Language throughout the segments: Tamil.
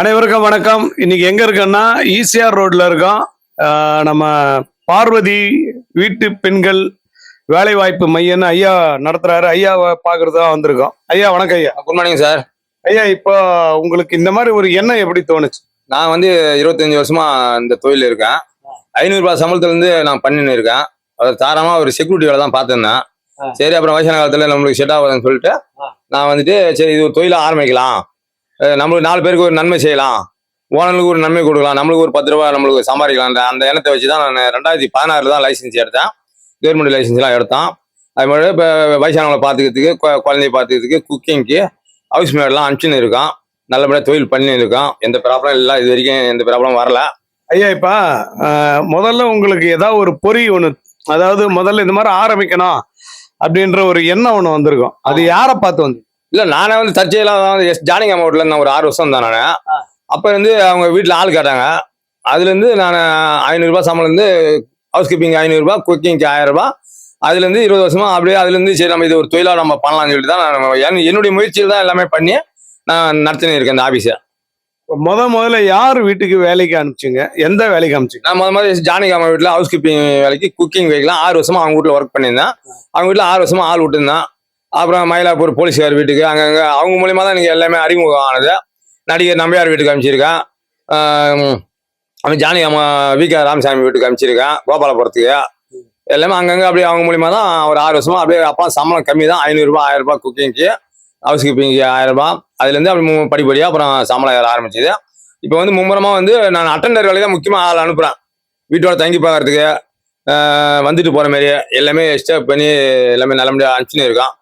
அனைவருக்கும் வணக்கம். இன்னைக்கு எங்க இருக்கோம்னா ஈசிஆர் ரோட்ல இருக்கோம். நம்ம பார்வதி வீட்டு பெண்கள் வேலைவாய்ப்பு மையம்னு ஐயா நடத்துறாரு. ஐயாவை பாக்குறதா வந்திருக்கோம். ஐயா வணக்கம் ஐயா. குட் மார்னிங் சார் ஐயா இப்போ உங்களுக்கு இந்த மாதிரி ஒரு எண்ணம் எப்படி தோணுச்சு? நான் வந்து இருபத்தஞ்சு வருஷமா இந்த தொழில் இருக்கேன். ஐநூறுரூபா சம்பளத்துல இருந்து நான் பண்ணின்னு இருக்கேன். அது தாராளமா ஒரு செக்யூரிட்டி வேலை தான் பார்த்துருந்தேன். சரி அப்புறம் வயசான காலத்துல நம்மளுக்கு செட் ஆகுதுன்னு சொல்லிட்டு. நான் வந்துட்டு சரி இது ஒரு தொழிலை ஆரம்பிக்கலாம். நம்மளுக்கு நாலு பேருக்கு ஒரு நன்மை செய்யலாம். ஓனருக்கு ஒரு நன்மை கொடுக்கலாம். நம்மளுக்கு ஒரு பத்து ரூபா நம்மளுக்கு சம்பாதிக்கலாம். அந்த எண்ணத்தை வச்சு தான் நான் ரெண்டாயிரத்தி பதினாறுல தான் லைசன்ஸ் எடுத்தேன். கவர்மெண்ட் லைசன்ஸ்லாம் எடுத்தோம் அது மாதிரி இப்போ வயசானவங்களை பார்த்துக்கிறதுக்கு குழந்தைய பார்த்துக்கிறதுக்கு குக்கிங்க்கு ஹவுஸ் மேட்லாம் அனுப்பிச்சுன்னு இருக்கோம் நல்லபடியாக தொழில் பண்ணி இருக்கோம் எந்த ப்ராப்ளம் இல்லை. இது வரைக்கும் எந்த ப்ராப்ளம் வரல. ஐயா இப்ப முதல்ல உங்களுக்கு ஏதாவது ஒரு பொறி ஒண்ணு அதாவது முதல்ல இந்த மாதிரி ஆரம்பிக்கணும் அப்படின்ற ஒரு எண்ணம் ஒண்ணு வந்திருக்கும். அது யாரை பார்த்து வந்து இல்ல நானே வந்து தற்செயலாக தான் எஸ் ஜானகி அமௌண்ட்ல நான் ஒரு ஆறு வருஷம் தான் நான். அப்ப இருந்து அவங்க வீட்ல ஆள் கேட்டாங்க. அதுல இருந்து நான் ஐநூறுரூபா சம்பளம் இருந்து ஹவுஸ் கீப்பிங் ஐநூறுரூபா குக்கிங்க்கு ஆயிரம் ரூபாய். அதுல இருந்து இருபது வருஷமா அப்படியே அதுல இருந்து சரி நம்ம இது ஒரு தொழிலா நம்ம பண்ணலாம்னு சொல்லிட்டு தான் என்னுடைய முயற்சியில் தான் எல்லாமே பண்ணி நான் நடத்தினு இருக்கேன் இந்த ஆபீஸை முத முதல்ல யார் வீட்டுக்கு வேலைக்கு அனுப்பிச்சிங்க? எந்த வேலைக்கு அனுப்பிச்சிங்க? நான் முத மாதிரி ஜானகி அம்மா வீட்டில் ஹவுஸ் கீப்பிங் வேலைக்கு குக்கிங் வேலைக்கெல்லாம் ஆறு வருஷமா அவங்க வீட்டில் ஒர்க் பண்ணியிருந்தேன். அவங்க வீட்டில் ஆறு வருஷமா ஆள் விட்டுருந்தேன். அப்புறம் மயிலாப்பூர் போலீஸ்கார் வீட்டுக்கு அங்கங்கே அவங்க மூலியமாக தான் எனக்கு எல்லாமே அறிமுகம் ஆனது. நடிகர் நம்பியார் வீட்டுக்கு அனுப்பிச்சிருக்கேன் அவன் ஜானகி அம்மா வி கே ராமசாமி வீட்டுக்கு அனுப்பிச்சிருக்கேன் கோபாலபுரத்துக்கு. எல்லாமே அங்கங்கே அப்படியே அவங்க மூலியமாக தான் ஒரு ஆறு வருஷமாக அப்படியே அப்பா சம்பளம் கம்மி தான். ஐநூறுரூபா ஆயிரரூபா குக்கிங்க்கு ஹவுஸ் கீப்பிங்க்கு ஆயிரம் ரூபாய். அதுலேருந்து அப்படி படிப்படியாக அப்புறம் சம்பளம் ஏற ஆரம்பிச்சது. இப்போ வந்து மும்முரமாக வந்து நான் அட்டண்டர் வேலையை தான் முக்கியமாக ஆள் அனுப்புகிறேன் வீட்டோட தங்கி பார்க்கறதுக்கு வந்துட்டு போகிற மாதிரி எல்லாமே ஸ்டெப் பண்ணி எல்லாமே நல்லபடியாக அனுப்பிச்சுன்னு இருக்கோம்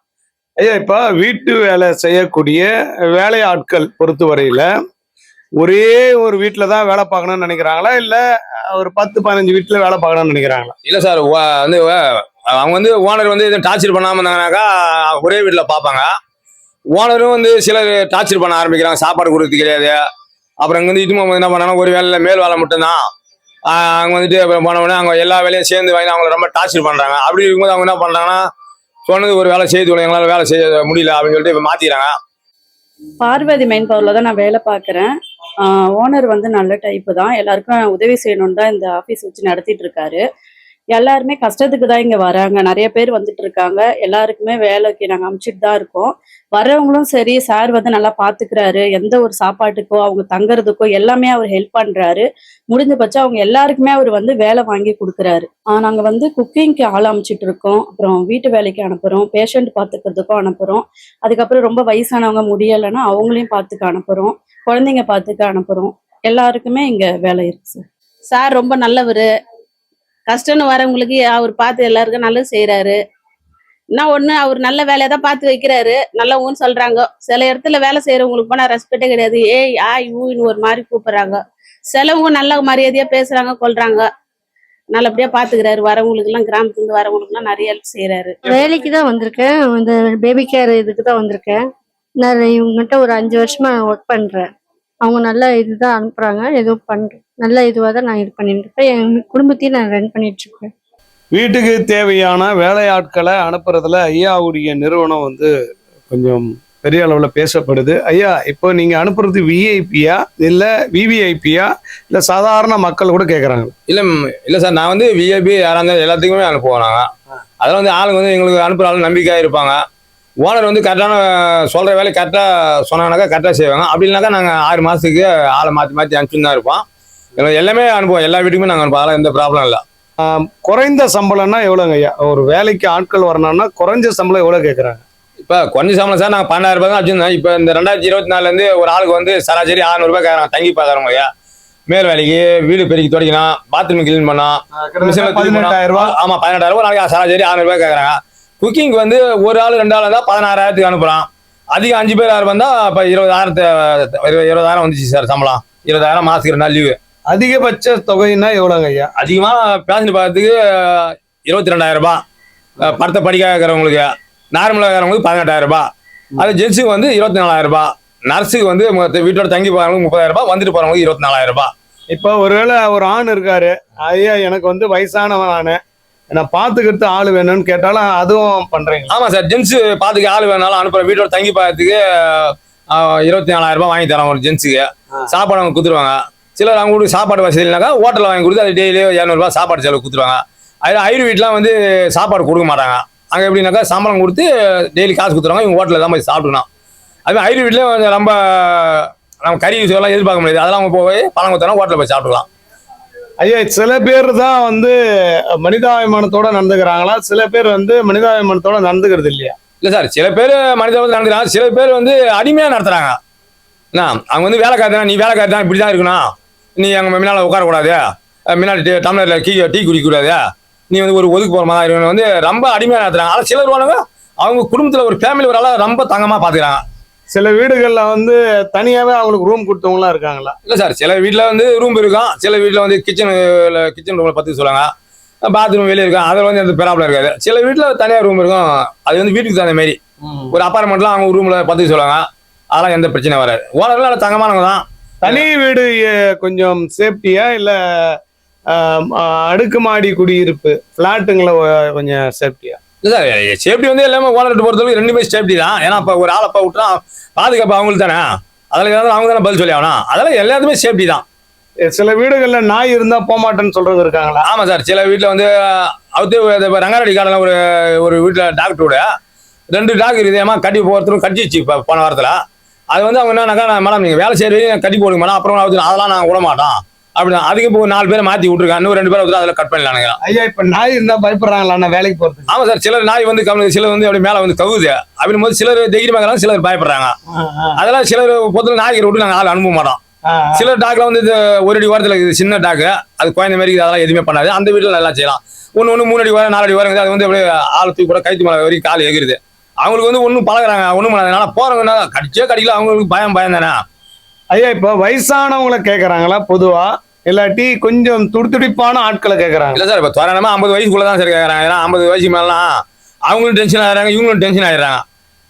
ஐயா இப்ப வீட்டு வேலை செய்யக்கூடிய வேலையாட்கள் பொறுத்தவரையில ஒரே ஒரு வீட்டில தான் வேலை பார்க்கணும்னு நினைக்கிறாங்களா? இல்ல ஒரு பத்து பதினஞ்சு வீட்டுல வேலை பார்க்கணும்னு நினைக்கிறாங்களா? இல்லை சார் வந்து அவங்க வந்து ஓனர் வந்து எதுவும் டார்ச்சர் பண்ணாமல் இருந்தாங்கனாக்கா ஒரே வீட்டில் பார்ப்பாங்க. ஓனரும் வந்து சிலர் டார்ச்சர் பண்ண ஆரம்பிக்கிறாங்க. சாப்பாடு கொடுத்து கிடையாது. அப்புறம் இங்கே வந்து இது என்ன பண்ணாங்கன்னா ஒரு வேலையில் மேல் வேலை மட்டும்தான். ஆஹ் அங்க வந்துட்டு அப்புறம் போன உடனே அவங்க எல்லா வேலையும் சேர்ந்து வாங்கி அவங்க ரொம்ப டார்ச்சர் பண்ணுறாங்க அப்படி இருக்கும்போது அவங்க என்ன பண்ணுறாங்கன்னா சொன்னது ஒரு வேலை செய்து எங்களால் வேலை செய்ய முடியல அப்படின்னு சொல்லிட்டு இப்போ மாற்றிக்கிறாங்க பார்வதி மெயின் பவர்ல தான் நான் வேலை பார்க்குறேன். ஓனர் வந்து நல்ல டைப்பு தான். எல்லாருக்கும் உதவி செய்யணும்னு தான் இந்த ஆஃபீஸ் வச்சு நடத்திட்டு இருக்காரு. எல்லாருமே கஷ்டத்துக்கு தான் இங்கே வராங்க. நிறைய பேர் வந்துட்டு இருக்காங்க. எல்லாருக்குமே வேலைக்கு நாங்கள் அமுச்சிட்டு தான் இருக்கோம். வரவங்களும் சரி சார் வந்து நல்லா பார்த்துக்கிறாரு எந்த ஒரு சாப்பாட்டுக்கோ அவங்க தங்குறதுக்கோ எல்லாமே அவர் ஹெல்ப் பண்ணுறாரு முடிஞ்ச பட்சம் அவங்க எல்லாருக்குமே அவர் வந்து வேலை வாங்கி கொடுக்குறாரு. நாங்கள் வந்து குக்கிங்க்கு ஆள் அமைச்சிட்டு இருக்கோம். அப்புறம் வீட்டு வேலைக்கு அனுப்புகிறோம் பேஷண்ட் பார்த்துக்கிறதுக்கும் அனுப்புகிறோம் அதுக்கப்புறம் ரொம்ப வயசானவங்க முடியலைன்னா அவங்களையும் பார்த்துக்க அனுப்புகிறோம் குழந்தைங்க பார்த்துக்க அனுப்புகிறோம் எல்லாருக்குமே இங்கே வேலை இருக்கு சார். சார் ரொம்ப நல்லவர். கஷ்டம்னு வரவங்களுக்கு அவர் பார்த்து எல்லாருக்கும் நல்லது செய்கிறாரு என்ன ஒன்று அவர் நல்ல வேலையை தான் பார்த்து வைக்கிறாரு. நல்லவங்கன்னு ஊன்னு சொல்கிறாங்க சில இடத்துல வேலை செய்கிறவங்களுக்கு போனால் ரெஸ்பெக்டே கிடையாது. ஏய் ஆ ஊன்னு ஒரு மாதிரி கூப்பிட்றாங்க. சிலவங்க நல்ல மரியாதையாக பேசுகிறாங்க கொள்றாங்க நல்லபடியாக பார்த்துக்கிறாரு. வரவங்களுக்குலாம் கிராமத்துலேருந்து வரவங்களுக்குலாம் நிறைய ஹெல்ப் செய்கிறாரு வேலைக்கு தான் வந்திருக்கேன். இந்த பேபி கேர் இதுக்கு தான் வந்திருக்கேன். நான் இவங்ககிட்ட ஒரு அஞ்சு வருஷமா ஒர்க் பண்றேன். அவங்க நல்ல இதுதான் அனுப்புறாங்க. ஏதோ பண்றேன். நல்ல இதுவாக தான் நான் இது பண்ணிட்டு இருக்கேன். என் குடும்பத்தையும் நான் ரன் பண்ணிட்டு இருக்கேன். வீட்டுக்கு தேவையான வேலையாட்களை அனுப்புறதுல ஐயாவுடைய நிறுவனம் வந்து கொஞ்சம் பெரிய அளவுல பேசப்படுது. ஐயா இப்போ நீங்க அனுப்புறது விஐபியா இல்ல விவிஐபியா இல்ல சாதாரண மக்கள் கூட கேக்குறாங்க? இல்ல இல்ல சார். நான் வந்து விஐபி யாரா இருந்தாலும் எல்லாத்துக்குமே அனுப்புவோம் நாங்க அதெல்லாம் வந்து ஆளுங்க வந்து எங்களுக்கு அனுப்புற ஆளு நம்பிக்கையா இருப்பாங்க. ஓனர் வந்து கரெக்டான சொல்ற வேலை கரெக்டா சொன்னாங்கனாக்கா கரெக்டா செய்வாங்க. அப்படி இல்லைனாக்கா நாங்க ஆறு மாசத்துக்கு ஆளை மாத்தி மாத்தி அனுப்பிச்சுன்னு தான் இருப்போம். எங்களுக்கு எல்லாமே அனுப்புவோம். எல்லா வீட்டுக்குமே நாங்க அனுப்புவோம். அதெல்லாம் எந்த ப்ராப்ளம் இல்லை. குறைந்த சம்பளம்னா எவ்வளவுங்க ஐயா? ஒரு வேலைக்கு ஆட்கள் வரணும்னா குறைஞ்ச சம்பளம் எவ்வளவு கேக்குறாங்க? இப்போ கொஞ்சம் சம்பளம் சார் நாங்கள் பன்னெண்டாயிரம் ரூபாய் தான் வச்சிருந்தோம் இப்போ இந்த ரெண்டாயிரத்தி இருபத்தி நாலுலேருந்து ஒரு ஆளுக்கு வந்து சராசரி ஆறுநூறுபா கேட்குறாங்க தங்கி பார்க்குறவங்க ஐயா. மேல் வேலைக்கு வீடு பெருக்கி துடைக்கணும் பாத்ரூம் க்ளீன் பண்ணலாம் மிஷினில் தூக்கி பதினெட்டாயிரம் ரூபாய். நாளைக்கு சராசரி ஆறுநூறு ரூபாய் கேட்குறாங்க குக்கிங் வந்து ஒரு ஆள் ரெண்டு ஆள் தான் பதினாறாயிரத்துக்கு அனுப்புலாம். அதிகம் அஞ்சு பேர் ஆறு வந்தா இப்போ இருபதாயிரத்து இருபது இருபதாயிரம் வந்துச்சு சார் சம்பளம். இருபதாயிரம் மாசத்துக்கு ரெண்டு நாள் லீவு அதிகபட்ச தொகைன்னா எவ்வளவுங்க ஐயா? அதிகமாக பேசஞ்சர் பார்க்கறதுக்கு இருபத்தி ரெண்டாயிரம் ரூபாய் படத்தை படிக்க இருக்கிறவங்களுக்கு நார்மலாக இருக்கிறவங்களுக்கு பதினெட்டாயிரம் ரூபாய். அது ஜென்ஸுக்கு வந்து இருபத்தி நாலாயிரம் ரூபாய். நர்ஸுக்கு வந்து வீட்டோட தங்கி போகிறவங்களுக்கு முப்பதாயிரம் ரூபாய் வந்துட்டு போகிறவங்களுக்கு இருபத்தி நாலாயிரம் ரூபாய். இப்போ ஒருவேளை ஒரு ஆண் இருக்காரு. ஐயா எனக்கு வந்து வயசானவன் நானு. நான் பாத்துக்கிட்டு ஆள் வேணும்னு கேட்டாலும் அதுவும் பண்றீங்க. ஆமாம் சார் ஜென்ஸு பார்த்துக்க ஆள் வேணாலும் அனுப்புற வீட்டோட தங்கி பார்த்துக்கு இருபத்தி நாலாயிரம் ரூபாய் வாங்கி தரோம் ஒரு ஜென்ஸுக்கு சாப்பாடு அவங்க கொடுத்துருவாங்க. சிலர் அவங்க கூட சாப்பாடு வசதி இல்லைனாக்கா ஹோட்டலில் வாங்கி கொடுத்து அது டெய்லி இரநூறுபா சாப்பாடு செலவு கொடுத்துருவாங்க. அதில் ஐயர் வீட்டெலாம் வந்து சாப்பாடு கொடுக்க மாட்டாங்க. அங்கே எப்படின்னாக்கா சம்பளம் கொடுத்து டெய்லி காசு கொடுத்துருவாங்க. இவங்க ஹோட்டலில் தான் போய் சாப்பிடணும் அதுமாதிரி ஐயர் வீட்லேயும் ரொம்ப நம்ம கறி எல்லாம் எதிர்பார்க்க முடியாது. அதெல்லாம் அவங்க போய் பழம் கொடுத்தோன்னா ஹோட்டலில் போய் சாப்பிடலாம் ஐயா சில பேர் தான் வந்து மனிதாபிமானத்தோட நடந்துக்கிறாங்களா? சில பேர் வந்து மனிதாபிமானத்தோட நடந்துக்கிறது இல்லையா? இல்லை சார் சில பேர் மனிதாபிமானத்தோட நடந்துக்கிறாங்க. சில பேர் வந்து அடிமையாக நடத்துகிறாங்க என்ன? அவங்க வந்து வேலை வேலைக்காரனா நீ வேலைக்காரனா இப்படி தான் இருக்கணும். நீ அங்கே முன்னால் உட்காரக்கூடாது. அஹ் முன்னாடி டீ டம்ளரில் டீ டீ குடிக்கக்கூடாது. நீ வந்து ஒரு ஒதுக்கு போகிற மாதிரி இருக்கணும். வந்து ரொம்ப அடிமையாக நடத்துகிறாங்க ஆனால் சிலர் வானவங்க அவங்க குடும்பத்தில் ஒரு ஃபேமிலி ஒரு ஆளாக ரொம்ப தங்கமாக பார்த்துக்கிறாங்க சில வீடுகள்ல வந்து தனியாவே அவங்களுக்கு ரூம் கொடுத்தவங்களாம் இருக்காங்களா? இல்லை சார் சில வீட்டில் வந்து ரூம் இருக்கும். சில வீட்டில் வந்து கிச்சன் கிச்சன் ரூமில் பற்றி சொல்லுவாங்க. பாத்ரூம் வெளியே இருக்கும். அதில் வந்து எந்த ப்ராப்ளம் இருக்காது. சில வீட்டில் தனியாக ரூம் இருக்கும். அது வந்து வீட்டுக்கு தகுந்த மாதிரி ஒரு அப்பார்ட்மெண்ட்லாம் அவங்க ரூமில் பற்றி சொல்லுவாங்க. அதெல்லாம் எந்த பிரச்சனையும் வராது. ஓனர்கள் நல்ல தங்கமானவங்க தான். தனி வீடு கொஞ்சம் சேஃப்டியா இல்ல அடுக்குமாடி குடியிருப்பு பிளாட்டுங்களை கொஞ்சம் சேஃப்டியா சார் சேஃப்டி வந்து எல்லாமே ஓனர்கிட்ட பொறுத்தவரைக்கும் ரெண்டுமே சேஃப்டி தான். ஏன்னா இப்போ ஒரு ஆளை விட்டுறா பாதுகாப்பு அவங்களுக்கு தானே? அதில் அவங்க தானே பதில் சொல்லி ஆகணும். அதெல்லாம் எல்லாத்துமே சேஃப்டி தான். சில வீடுகள்ல நாய் இருந்தா போக மாட்டேன்னு சொல்றது இருக்காங்களா? ஆமாம் சார். சில வீட்டில் வந்து அவுத்து இப்போ ரங்காரெட்டி காட்டில் ஒரு ஒரு வீட்டில் டாக்டரோட ரெண்டு டாக் இதேமா கட்டி போகிறதுக்கும் கட்டிச்சு இப்போ போன வாரத்தில். அது வந்து அவங்க என்னன்னாக்கா மேடம் நீங்கள் வேலை செய்யறது கட்டி போடுங்க மேடம் அப்புறம் அதெல்லாம் நான் விட மாட்டோம். அப்படின்னா அதுக்கு இப்போ நாலு பேரை மாற்றி விட்ருக்கேன் இன்னும் ரெண்டு பேரை அதில் கட் பண்ணலானுங்க ஐயா இப்ப நாய் இருந்தா பயப்படுறாங்களா? வேலைக்கு போறதுக்கு. ஆமாம் சார் சிலர் நாய் வந்து கவனி சிலர் வந்து அப்படி மேலே வந்து கவுது. அப்படின் போது சிலர் தைரியமாக சிலர் பயப்படுறாங்க. அதெல்லாம் சிலர் பொறுத்தவரை நாய்க்கு விட்டு நாங்கள் ஆள் அனுப்ப மாட்டோம். சில டாக்ல வந்து இது ஒரு அடி வாரத்தில் இருக்குது சின்ன டாக்கு அது குழந்தை மாதிரி அதெல்லாம் எதுவுமே பண்ணாது. அந்த வீட்டில் நல்லா செய்யலாம். ஒன்று ஒன்று மூணு அடி வாரம் நாலு அடி வாரம் அது வந்து அப்படியே ஆள் தூக்கி கூட கைத்து மலை வரைக்கும் கால் எகிருது. அவங்களுக்கு வந்து ஒன்றும் பழகுறாங்க ஒன்றும் பண்ணாதனால போறவங்கன்னா கடிச்சே கடிக்கல அவங்களுக்கு பயம் பயம் தானே. ஐயா இப்ப வயசானவங்கள கேக்குறாங்களா பொதுவா? இல்லாட்டி கொஞ்சம் துடிதுடிப்பான ஆட்களை கேக்குறாங்க? இல்லை சார் இப்போ தோராயமா ஐம்பது வயசுக்குள்ள தான் சார் கேட்குறாங்க ஏன்னா ஐம்பது வயசு மேலாம் அவங்களும் டென்ஷன் ஆகிறாங்க இவங்களும் டென்ஷன் ஆயிடுறாங்க.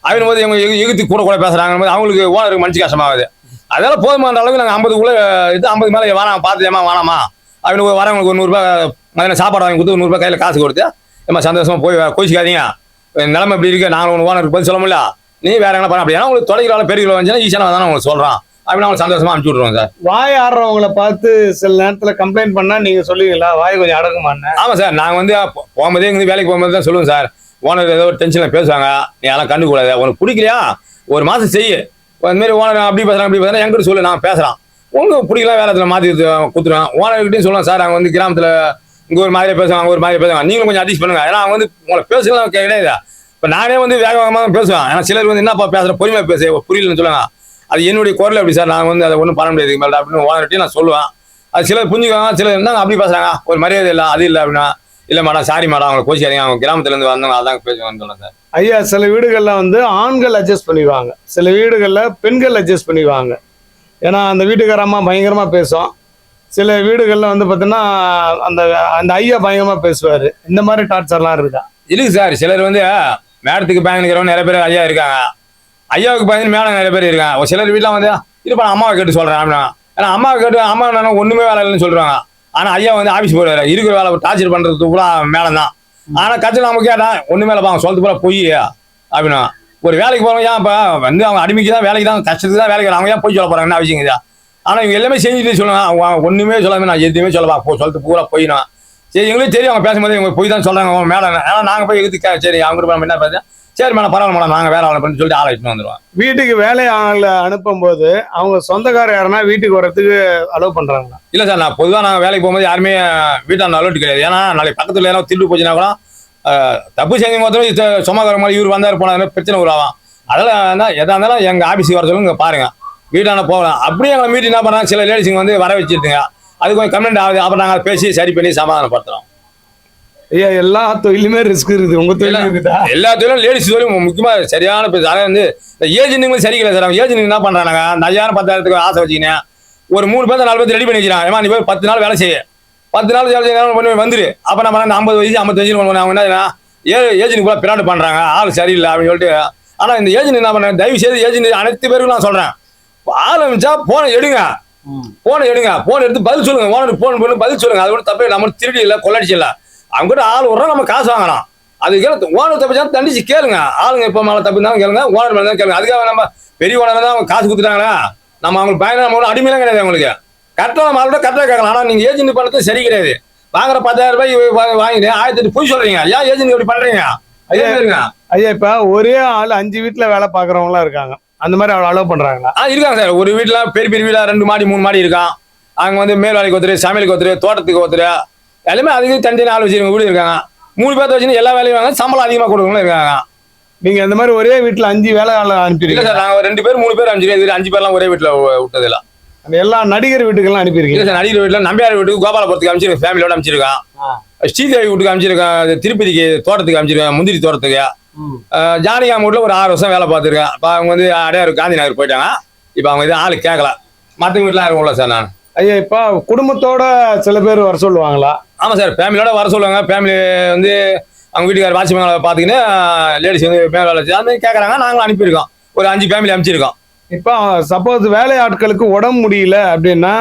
அவன் போது இவங்க எகுத்து கூட கூட பேசுறாங்க போது அவங்களுக்கு ஓனருக்கு மனசு கஷ்டமாகுது. அதெல்லாம் போதுமான அளவுக்கு நாங்கள் ஐம்பதுக்குள்ளே இது ஐம்பது மேலே வேணாம் பார்த்துலேமா வேணாமா அவனுக்கு வரவங்களுக்கு ஒரு நூறுரூபா மதியம் சாப்பாடு வாங்கி கொடுத்து நூறுபா நூறுரூபா கையில் காசு கொடுத்து ஏமா சந்தோஷமா போய் கோச்சிக்காதீங்க. நிலைமை இப்படி இருக்கு நாங்கள் ஒன்று ஓனருக்கு பதில் சொல்ல முடியல. நீ வேற என்ன பண்ண அப்படின்னா உங்களுக்கு தொலைகிற பெரிய வந்துச்சுன்னா ஈஸியான தானே உங்களுக்கு சொல்கிறான் அப்படின்னு அவங்க சந்தோஷமா அனுப்பிச்சு விட்ருவோம் சார். வாய் ஆடுறவங்கள பார்த்து சில நேரத்துல கம்ப்ளைண்ட் பண்ணா நீங்க சொல்லுவீங்களா? வாய் கொஞ்சம் அடங்குமான்னு ஆமாம் சார் நாங்கள் வந்து போகும்போதே இங்கே வேலைக்கு போகும்போது தான் சொல்லுவோம் சார். ஓனர் ஏதோ ஒரு டென்ஷனில் பேசுவாங்க. நீ அதெல்லாம் கண்டுக்கூடாது உனக்கு பிடிக்கலையா? ஒரு மாதம் செய்யு இந்த மாதிரி ஓனர் அப்படி பேசுகிறேன் அப்படி பேசுகிறேன் எங்கிட்ட சொல்லு நான் பேசுகிறேன் உங்களுக்கு பிடிக்கல வேலை இடத்துல மாற்றி கொடுத்துருவேன் ஓனர்கிட்டையும் சொல்லுவேன் சார் அவங்க வந்து கிராமத்தில் இங்கே ஒரு மாதிரி பேசுவாங்க அங்க ஒரு மாதிரி பேசுவாங்க. நீங்களும் கொஞ்சம் அட்ஜஸ்ட் பண்ணுங்க. ஏன்னா அவங்க வந்து உங்களை பேசலாம் கிடையாது இப்போ நானே வந்து வேக வேகமாக பேசுவேன். ஏன்னா சிலர் வந்து என்னப்பா பேசுகிற பொறுமையாக பேச. புரியலன்னு சொல்லுவாங்க. அது என்னுடைய குரல் அப்படி சார்? நான் வந்து அதை ஒன்றும் பண்ண முடியாது. மேலே அப்படின்னு ஓனர்கிட்டையும் நான் சொல்லுவேன். அது சிலர் புரிஞ்சுக்குவாங்க சிலர் இருந்தாங்க அப்படி பேசுறாங்க. ஒரு மரியாதை இல்லை அது இல்லை அப்படின்னா இல்லை மேடம் சாரி மேடம் அவங்க கோச்சிக்காதீங்க. அவங்க கிராமத்துலேருந்து வந்தவங்க அதான் பேசுவாங்கன்னு சார். ஐயா சில வீடுகள்ல வந்து ஆண்கள் அட்ஜஸ்ட் பண்ணிக்குவாங்க. சில வீடுகள்ல பெண்கள் அட்ஜஸ்ட் பண்ணிக்குவாங்க. ஏன்னா அந்த வீட்டுக்காரம்மா பயங்கரமா பேசும். சில வீடுகள்ல வந்து பார்த்தீங்கன்னா அந்த அந்த ஐயா பயங்கரமா பேசுவாரு. இந்த மாதிரி டார்ச்சர்லாம் இருக்குதா இருக்கு? சார் சிலர் வந்து மேடத்துக்கு பயந்துக்கிறவங்க நிறைய பேர் ஐயா இருக்காங்க. ஐயாவுக்கு பயந்து மேடம் நிறைய பேர் இருக்காங்க. ஒரு சிலர் வீட்டில் வந்து இருப்பா அம்மாவை கேட்டு சொல்கிறேன் அப்படின்னா. ஏன்னா அம்மாவை கேட்டு அம்மா என்ன ஒன்றுமே வேலை இல்லைன்னு சொல்கிறாங்க ஆனால் ஐயா வந்து ஆஃபீஸ் போயிடுவார். இருக்கிற வேலை டார்ச்சர் பண்ணுறது கூட மேடம் தான் ஆனால் கட்சி நம்ம கேட்டேன் ஒன்றுமே இல்லை அவங்க சொல்றது போல போய் அப்படின்னா. ஒரு வேலைக்கு போகிறவங்க ஏன் இப்போ வந்து அவங்க அடிமைக்கு தான் வேலைக்கு தான் கஷ்டத்துக்கு தான் வேலைக்கு அவங்க ஏன் போய் சொல்ல போகிறாங்க என்ன அவசியங்க ஆனால் இவங்க எல்லாமே செஞ்சுட்டு சொல்லுவாங்க ஒன்றுமே சொல்லாமல் நான் எதுவுமே சொல்லப்பா போ சொல்லிட்டு பூரா போயிடும் சரி எங்களுக்கு தெரியும் அவங்க பேசும்போது இவங்க போய் தான் சொல்கிறாங்க அவங்க மேடம் ஏன்னா நாங்கள் போய் எதுக்கு கே- சரி அவங்க நம்ம என்ன பேசுகிறேன் சரி மேடம் பரவாயில்ல மேடம் நாங்கள் வேலை பண்ணி சொல்லிட்டு ஆளை வந்துடுவோம் வீட்டுக்கு வேலை ஆளை அனுப்பும்போது அவங்க சொந்தக்கார யாருன்னா வீட்டுக்கு வர்றதுக்கு அலோவ் பண்றாங்களா? இல்லை சார் நான் பொதுவாக நாங்கள் வேலைக்கு போகும்போது யாருமே வீட்டாண்ட அலோட்டு கிடையாது. ஏன்னா நாளைக்கு பக்கத்தில் யாராவது திருட்டு போச்சுன்னா கூட தப்பு செஞ்சு மாத்திரம் இது சும்மாக்கிற மாதிரி இவர் வந்தார் போனார் பிரச்சனை உருவாகும். அதெல்லாம் என்ன எதா இருந்தாலும் எங்கள் ஆஃபீஸுக்கு வர சொல்லுங்க பாருங்க. வீட்டாண்ட போகலாம் அப்படியே எங்களை மீட்டி என்ன பண்ணுறாங்க சில லேடிஸுங்க வந்து வர வச்சுருந்துங்க அது கொஞ்சம் கம்ப்ளைண்ட் ஆகுது. அப்புறம் நாங்கள் பேசி சரி பண்ணி சமாதானப்படுத்துகிறோம் ஐயா எல்லா தொழிலுமே ரிஸ்க் இருக்குது. உங்க தொழில். இருக்குதா? எல்லா தொழிலும் லேடிஸ் தொழிலும் முக்கியமாக சரியான பேச அதாவது வந்து இந்த ஏஜென்ட்டுங்களும் சரிக்கல சார். ஏஜென்ட் என்ன பண்ணுறாங்க அந்த ஐயாயிரம் பத்தாயிரத்துக்கு ஆசை வச்சுக்கினேன். ஒரு மூணு பேர் நாலு பேர் ரெடி பண்ணி வச்சுக்கிறான் ஏமா நீ போய் பத்து நாள் வேலை செய்ய. பத்து நாள் வேலை செய்ய பண்ணி வந்துரு. அப்போ நம்ம ஐம்பது வயசு ஐம்பது வயசு அவங்க என்ன ஏ ஏஜென்ட் கூட பிராண்டு பண்ணுறாங்க ஆள் சரியில்லை அப்படின்னு சொல்லிட்டு. ஆனால் இந்த ஏஜென்ட் என்ன பண்ணுறாங்க தயவு செய்து ஏஜென்ட் அனைத்து பேருக்கும் நான் சொல்கிறேன் ஆரம்பிச்சா போனை எடுங்க. போனை எடுங்க. போன் எடுத்து பதில் சொல்லுங்க. ஓனர் போன் பண்ணி பதில் சொல்லுங்க. அது கூட தப்பே நம்ம திருடி இல்லை கொள்ளடிச்சு இல்லை அவங்க கிட்ட ஆள் விட்றோம் நம்ம காசு வாங்குறோம் அதுக்கு ஓனர் தப்பிச்சா தண்டிச்சு கேளுங்க. ஆளுங்க இப்போ மேலே தப்பு இருந்தாலும் கேளுங்க ஓனர் மேலே தான் கேளுங்க. அதுக்காக நம்ம பெரிய ஓனர் தான் அவங்க காசு கொடுத்துட்டாங்களா? நம்ம அவங்களுக்கு பயணம் நம்ம அடிமையெல்லாம் கிடையாது அவங்களுக்கு. கரெக்டாக மாலோட கரெக்டாக கேட்கலாம். ஆனால் நீங்கள் ஏஜென்ட் பண்ணுறது சரி கிடையாது. வாங்குற பத்தாயிரம் ரூபாய் வாங்கிட்டு ஆயிரத்தி எட்டு பொய் சொல்றீங்க. ஏன் ஏஜென்ட் இப்படி பண்றீங்க? ஐயா ஐயா இப்ப ஒரே ஆள் அஞ்சு வீட்டுல வேலை பாக்குறவங்களா இருக்காங்க. அந்த மாதிரி அவளை அலோவ் பண்றாங்களா? ஆ இருக்காங்க சார். ஒரு வீட்டில் பெரிய பெரிய வீடா ரெண்டு மாடி மூணு மாடி இருக்கான். அங்கே வந்து மேல் வேலைக்கு ஒருத்தர் சமையலுக்கு ஒருத்தர் தோட்டத்துக்கு ஒருத்தர். எல்லாமே அதுக்கு தனித்தனி ஆள் வச்சிருக்க வீடு இருக்காங்க. மூணு பேர்த்த வச்சுன்னு எல்லா வேலையும் வாங்க சம்பளம் அதிகமாக கொடுக்கணும் இருக்காங்க. நீங்க அந்த மாதிரி ஒரே வீட்டுல அஞ்சு வேலை ஆளை இல்லை அனுப்பிடுங்க சார் நாங்கள் ரெண்டு பேர் மூணு பேர் அஞ்சு பேர் அஞ்சு பேர்லாம் ஒரே வீட்டில் விட்டதில்ல. எல்லா நடிகர் வீட்டுக்கெல்லாம் இல்லை அனுப்பியிருக்கீங்க சார் நடிகர் வீட்டில் நம்பியார் வீட்டுக்கு கோபாலபுரத்துக்கு அமைச்சிருக்கேன் ஃபேமிலியோட அமைச்சிருக்கான் ஸ்ரீதேவி வீட்டுக்கு அமைச்சிருக்கேன் திருப்பதிக்கு தோட்டத்துக்கு அமைச்சிருக்கேன் முந்திரி தோட்டத்துக்கு. ஜானகிராம் வீட்டில் ஒரு ஆறு வருஷம் வேலை பார்த்துருக்கேன். இப்போ அவங்க வந்து அடையாறு காந்தி நகர் போயிட்டாங்க. இப்போ அவங்க இது ஆளு கேட்கல மற்ற வீட்டில் இருக்கும்ல சார் நான். ஐயா இப்ப குடும்பத்தோட சில பேர் வர சொல்லுவாங்களா? ஆமாம் சார் ஃபேமிலியோட வர சொல்லுவாங்க. ஃபேமிலி வந்து அவங்க வீட்டுக்கார வாட்ச்மேன் பார்த்துக்கின்னு லேடிஸ் வந்து மேலே வேலை அந்த மாதிரி கேட்குறாங்க நாங்களும் அனுப்பியிருக்கோம். ஒரு அஞ்சு ஃபேமிலி அனுப்பிச்சிருக்கோம். இப்போ சப்போஸ் வேலை ஆட்களுக்கு உடம்பு முடியல அப்படின்னா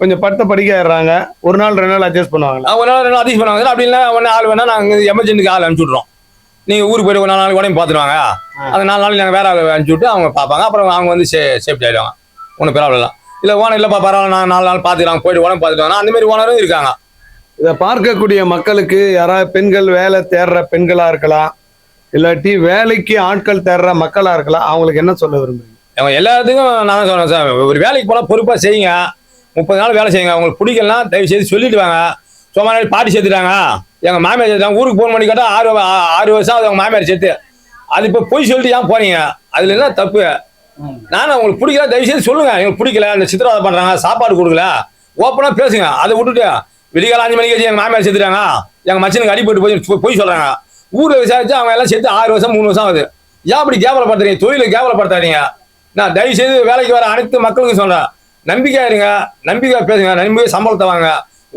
கொஞ்சம் படுத்த படிக்க ஆயிடுறாங்க ஒரு நாள் ரெண்டு நாள் அட்ஜஸ்ட் பண்ணுவாங்களா? ஒரு நாள் ரெண்டு நாள் அதிகம் பண்ணுவாங்க அப்படி இல்லை ஒன்று ஆள் வேணா நாங்கள் எமர்ஜென்சிக்கு ஆள் அனுப்பிச்சி விட்றோம் நீங்கள் ஊருக்கு போயிட்டு ஒரு நாலு நாளைக்கு உடம்பு பார்த்துருவாங்க அந்த நாலு நாளைக்கு நாங்கள் வேற ஆள் அனுப்பிச்சி விட்டு அவங்க பார்ப்பாங்க அப்புறம் அவங்க வந்து சே சேஃப்டி ஆகிடுவாங்க ஒன்றும் ப்ராப்ளம் இல்லை. இல்லை ஓனர் இல்லைப்பா பரவாயில்ல நான் நாலு நாள் பார்த்துக்கலாம் போயிட்டு உடம்பு பார்த்துட்டு அந்த மாதிரி ஓனரும் இருக்காங்க. இதை பார்க்கக்கூடிய மக்களுக்கு யாராவது பெண்கள் வேலை தேடுற பெண்களா இருக்கலாம் இல்லாட்டி வேலைக்கு ஆட்கள் தேடுற மக்களா இருக்கலாம் அவங்களுக்கு என்ன சொல்ல விரும்புறீங்க? அவங்க எல்லாத்துக்கும் நான் தான் சொல்றேன் சார். ஒரு வேலைக்கு போனால் பொறுப்பாக செய்யுங்க. முப்பது நாள் வேலை செய்யுங்க. அவங்களுக்கு பிடிக்கலாம் தயவு செய்து சொல்லிட்டு வாங்க சும்மா நாள் பாட்டி சேர்த்துட்டாங்க. எங்கள் மாமியார் சேர்த்தாங்க ஊருக்கு ஃபோன் பண்ணி கேட்டால் ஆறு ஆறு வருஷம் ஆகுது அவங்க மாமியார் சேர்த்து. அது இப்போ போய் சொல்லிட்டு ஏன் போறீங்க? அதில் என்ன தப்பு? நான் உங்களுக்கு பிடிக்கல. தயவு செய்து சொல்லுங்க. எங்களுக்கு பிடிக்கல. இந்த சித்திரவதை பண்ணுறாங்க சாப்பாடு கொடுக்கல. ஓப்பனாக பேசுங்க. அதை விட்டுட்டு விடிகால அஞ்சு மணிக்கு வச்சு எங்கள் மாமியார் செத்துட்டாங்க. எங்கள் மச்சனுக்கு அடிபட்டு போய் போய் சொல்கிறாங்க ஊரில் விசாரிச்சு அவங்க எல்லாம் சேர்த்து ஆறு வருஷம் மூணு வருஷம் ஆகுது. ஏன் அப்படி கேவலப்படுத்துறீங்க? தொழிலை கேவலப்படுத்தாதீங்க. நான் தயவு செய்து வேலைக்கு வர அனைத்து மக்களுக்கும் சொல்கிறேன் நம்பிக்கையாக இருங்க. நம்பிக்கையாக பேசுங்க. நம்பிக்கை சம்பளத்தை வாங்க.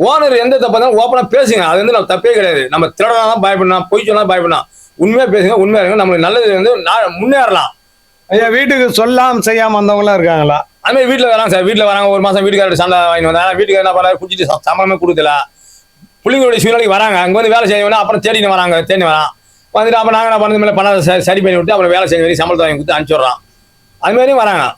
ஓனர் எந்த தப்பாக இருந்தாலும் ஓப்பனாக பேசுங்க. அது வந்து நம்ம தப்பே கிடையாது. நம்ம திருடனாலும் தான் பயப்படணும். பொய் சொன்னால் பயப்படலாம் உண்மையாக பேசுங்க. உண்மையாக இருங்க. நம்மளுக்கு நல்லது வந்து நான் முன்னேறலாம். ஐயா வீட்டுக்கு சொல்லாமல் செய்யாமல் வந்தவங்களாம் இருக்காங்களா? அது மாதிரி வீட்டில் வராங்க சார். வீட்டில் வராங்க. ஒரு மாசம் வீட்டுக்காரர் சண்டை வாங்கி வந்தாங்க வீட்டுக்கு என்ன பண்ணாரு குடிச்சிட்டு சம்பளமே கொடுக்கல. பிள்ளைங்களுடைய சூழ்நிலைக்கு வராங்க. அங்கே வந்து வேலை செய்ய வேணா அப்புறம் தேடின்னு வராங்க. தேடி வரான். வந்துட்டு அப்புறம் நாங்கள் என்ன பண்ணது? மேலே பணம் சரி- சரி பண்ணி விட்டு அப்புறம் வேலை செய்ய வரைக்கும் சம்பளத்தை வாங்கி கொடுத்து அனுப்பிச்சுடுறான் அது மாதிரியும் வராங்க.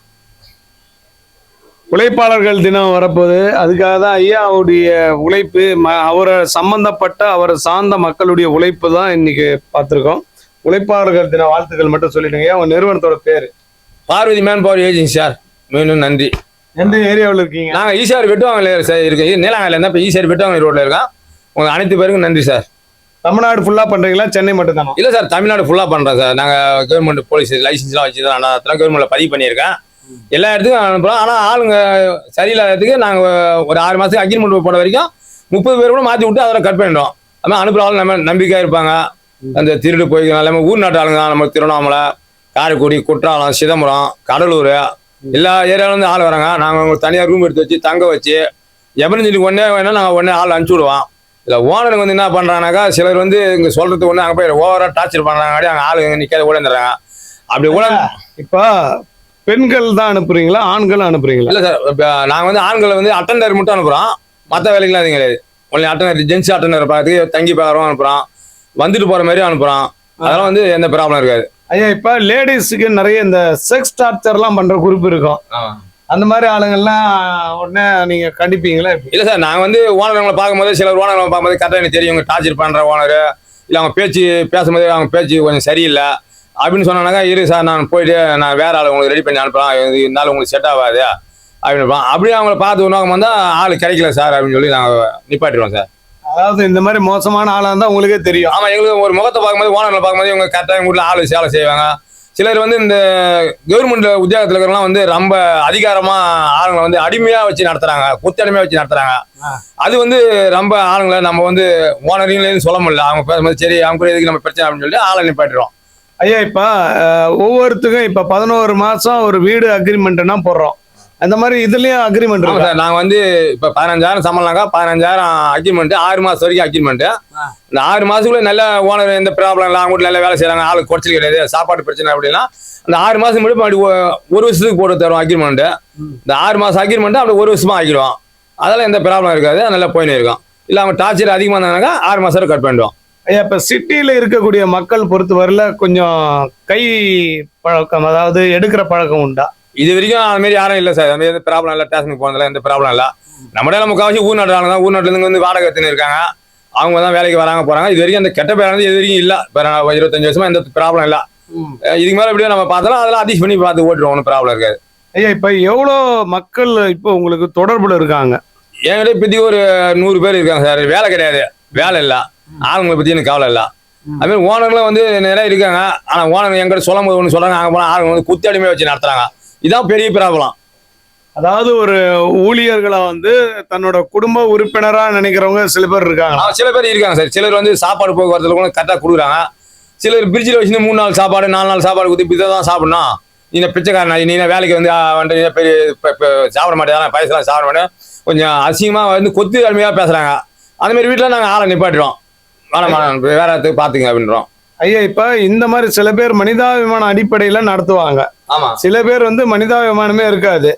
உழைப்பாளர்கள் தினம் வரப்போகுது. அதுக்காக தான் ஐயாவுடைய உழைப்பு ம அவரை சம்பந்தப்பட்ட அவரை சார்ந்த மக்களுடைய உழைப்பு தான் இன்னைக்கு பார்த்துருக்கோம். உழைப்பாளர்கள் தின வாழ்த்துக்கள் மட்டும் சொல்லிடுங்க. ஐயா உங்க நிறுவனத்தோட பேரு. Parvathi man power agency sir. மீண்டும் நன்றி. எந்த ஏரியாவில் இருக்கீங்க? நாங்கள் ஈசிஆர் வெட்டுவாங்கல சார் இருக்கு நீலாங்கல்ல இருந்தால் இப்போ ஈசிஆர் வெட்டுவாங்க ரோட்டில் இருக்கோம். உங்கள் அனைத்து பேருக்கும் நன்றி சார். தமிழ்நாடு ஃபுல்லா பண்றீங்களா? சென்னை மட்டும் தானே இல்லை சார் தமிழ்நாடு ஃபுல்லாக பண்ணுறோம் சார். நாங்கள் கவர்மெண்ட் போலீஸ் லைசன்ஸ்லாம் வச்சு தான் நான் கவர்மெண்ட்டில் பதிவு பண்ணியிருக்கேன். எல்லா இடத்துக்கும் அனுப்புகிறோம் ஆனால் ஆளுங்க சரியில்லாததுக்கு நாங்கள் ஒரு ஆறு மாதத்துக்கு அக்ரிமெண்ட் போட வரைக்கும் முப்பது பேர் கூட மாற்றி விட்டு அதில் கட் பண்ணிட்டோம். அது அனுப்புகிற ஆள் நம்ம நம்பிக்கையாக இருப்பாங்க. அந்த திருடு போய் எல்லாமே ஊர் நாட்டு ஆளுங்க தான் நம்ம திருவண்ணாமலை காரைக்குடி குற்றாலம் சிதம்பரம் கடலூர் எல்லா ஏரியாவிலேருந்து ஆள் வராங்க. நாங்கள் அவங்க தனியாக ரூம் எடுத்து வச்சு தங்க வச்சு எமர்ஜென்சிக்கு ஒன்றே வேணால் நாங்கள் உடனே ஆள் அனுப்பிச்சி விடுவோம். இதில் ஓனருங்க வந்து என்ன பண்ணுறாங்கனாக்கா சிலர் வந்து இங்கே சொல்கிறது ஒன்று அங்கே போய் ஓவராக டார்ச்சர் பண்ணுறாங்க அங்கே ஆளு இங்கே நிற்காத கூட இருந்துறாங்க அப்படி கூட இப்போ பெண்கள் தான் அனுப்புறீங்களா? ஆண்களும் அனுப்புறீங்களா? இல்லை சார் இப்போ நாங்கள் வந்து ஆண்களை வந்து அட்டண்டர் மட்டும் அனுப்புகிறோம் மற்ற வேலைக்கெல்லாம் அது கிடையாது. ஒன்லி அட்டண்டர் ஜென்ஸ் அட்டண்டர் பார்க்கறதுக்கு தங்கி பார்க்குறோம் அனுப்புகிறோம் வந்துட்டு போகிற மாதிரியும் அனுப்புகிறோம் அதெல்லாம் வந்து எந்த ப்ராப்ளம் இருக்காது. ஐயா இப்ப லேடிஸுக்கு நிறைய இந்த செக்ஸ் டார்ச்சர்லாம் பண்ற குரூப் இருக்கும். அந்த மாதிரி ஆளுங்கள்லாம் உடனே நீங்க கண்டிப்பீங்களா? இல்லை சார் நாங்கள் வந்து ஓனர்களை பார்க்கும்போது சிலர் ஓனர்களை பார்க்கும்போது கரெக்டாக எனக்கு தெரியும் இவங்க டார்ச்சர் பண்ணுற ஓனர் இல்லை அவங்க பேச்சு பேசும்போது அவங்க பேச்சு கொஞ்சம் சரியில்லை. அப்படின்னு சொன்னாங்க இரு சார் நான் போயிட்டு நான் வேற ஆள் உங்களுக்கு ரெடி பண்ணி அனுப்பலாம். இருந்தாலும் உங்களுக்கு செட் ஆகாது. அப்படின்னு. அப்படியே அவங்கள பார்த்து நோக்கம் வந்தால் ஆள் கிடைக்கல சார் அப்படின்னு சொல்லி நாங்கள் நிப்பாட்டிடுவோம் சார். அதாவது இந்த மாதிரி மோசமான ஆளா இருந்தா உங்களுக்கே தெரியும். ஆமாம் எங்களுக்கு ஒரு முகத்தை பார்க்கும்போது ஓனர்களை பார்க்கும்போது இவங்க கரெக்டாக எங்கள் வீட்டில் ஆள் வேலை செய்வாங்க. சிலர் வந்து இந்த கவர்மெண்ட் உத்தியோகத்தில் இருக்கிறவங்களாம் வந்து ரொம்ப அதிகாரமாக ஆளுங்களை வந்து அடிமையாக வச்சு நடத்துகிறாங்க குத்து அடிமையாக வச்சு நடத்துகிறாங்க அது வந்து ரொம்ப ஆளுங்களை நம்ம வந்து ஓனரிங்லேருந்து சொல்ல முடியல. அவங்க பேசும்போது சரி அவங்க கூட எதுக்கு நம்ம பிரச்சனை அப்படின்னு சொல்லிட்டு ஆளை நிப்பாட்டிடுறோம். ஐயா இப்ப ஒவ்வொருத்துக்கும் இப்ப பதினோரு மாசம் ஒரு வீடு அக்ரிமெண்ட்னா போடுறோம். அந்த மாதிரி இதுலயும் அக்ரிமெண்ட் இருக்கு? சார் நாங்கள் வந்து இப்போ பதினஞ்சாயிரம் சம்பளம்னாக்கா பதினஞ்சாயிரம் அக்ரிமெண்ட் ஆறு மாதம் வரைக்கும் அக்ரிமெண்ட் இந்த ஆறு மாதத்துக்குள்ள நல்ல ஓனர் எந்த ப்ராப்ளம் இல்லை அவங்க நல்ல வேலை செய்கிறாங்க ஆளுக்கு குறைச்சல் கிடையாது சாப்பாடு பிரச்சனை அப்படின்னா அந்த ஆறு மாதம் முடிவு அப்படி ஒரு வருஷத்துக்கு போட்டு தருவோம் அக்ரிமெண்ட் இந்த ஆறு மாதம் அக்ரிமெண்ட் அப்படி ஒரு வருஷமா ஆக்கிடுவோம் அதெல்லாம் எந்த ப்ராப்ளம் இருக்காது நல்லா போயின்னு இருக்கும். இல்லை அவங்க டார்ச்சர் அதிகமாக இருந்தாங்கனாக்கா ஆறு மாதம் கட் பண்ணிடுவோம். ஐயா இப்ப சிட்டியில இருக்கக்கூடிய மக்கள் பொறுத்தவரையில கொஞ்சம் கை பழக்கம் அதாவது எடுக்கிற பழக்கம் உண்டா? இது வரைக்கும் அது மாதிரி யாரும் இல்லை சார். அந்த மாதிரி எந்த ப்ராப்ளம் இல்லை. ஸ்டேஷனுக்கு போனதில்ல எந்த ப்ராப்ளம் இல்லை. நம்ம இடையில முக்கால்வாசி ஊர் நாட்டுறாங்க தான். ஊர் நாட்டுல இருந்து வந்து வாடகை எடுத்துன்னு இருக்காங்க. அவங்க தான் வேலைக்கு வராங்க போறாங்க. இது வரைக்கும் அந்த கெட்ட பேரானது இது வரைக்கும் இல்லை. இப்போ இருபத்தஞ்சு வருஷமா எந்த ப்ராப்ளம் இல்லை. இதுக்கு மேலே எப்படியோ நம்ம பார்த்தாலும் அதெல்லாம் அட்ஜஸ்ட் பண்ணி பார்த்து ஓட்டுருவோம் ஒன்றும் ப்ராப்ளம் இருக்காது. ஐயா இப்ப எவ்வளோ மக்கள் இப்போ உங்களுக்கு தொடர்புல இருக்காங்க? என்கிட்ட இப்போதைக்கு ஒரு நூறு பேர் இருக்காங்க சார். வேலை கிடையாது. வேலை இல்லை. ஆளுங்களை பற்றி எனக்கு கவலை இல்லை. அதுமாதிரி ஓனர்களும் வந்து நிறைய இருக்காங்க. ஆனால் ஓனர் எங்கிட்ட சொல்லும் போது ஒன்று சொல்கிறாங்க அங்கே போனால் ஆளுங்க வந்து குத்தி அடிமையாக வச்சு நடத்துறாங்க. இதான் பெரிய ப்ராப்ளம். அதாவது ஒரு ஊழியர்களை வந்து தன்னோட குடும்ப உறுப்பினரா நினைக்கிறவங்க சில பேர் இருக்காங்க. சில பேர் இருக்காங்க சார். சிலர் வந்து சாப்பாடு போக்குவரத்துல கூட கரெக்டாக கொடுக்குறாங்க. சிலர் பிரிட்ஜில் வச்சு மூணு நாள் சாப்பாடு நாலு நாள் சாப்பாடு கொடுத்து இதை தான் சாப்பிடணும். நீ பிச்சைக்காரனா நீ வேலைக்கு வந்து ஆ, வந்து நீ பெரிய சாப்பிட மாட்டேன். பைசலாம் சாப்பிட மாட்டேன். கொஞ்சம் அசிங்கமாக வந்து கொத்து அருமையாக பேசுகிறாங்க அந்த மாதிரி வீட்டில் நாங்கள் ஆளை நிப்பாட்டுறோம் வேணாம் வேற பார்த்துங்க அப்படின்றோம். ஐயா இப்ப இந்த மாதிரி சில பேர் மனிதாபிமான அடிப்படையில நடத்துவாங்க. சில பேர் வந்து மனிதாபிமானமே இருக்காது.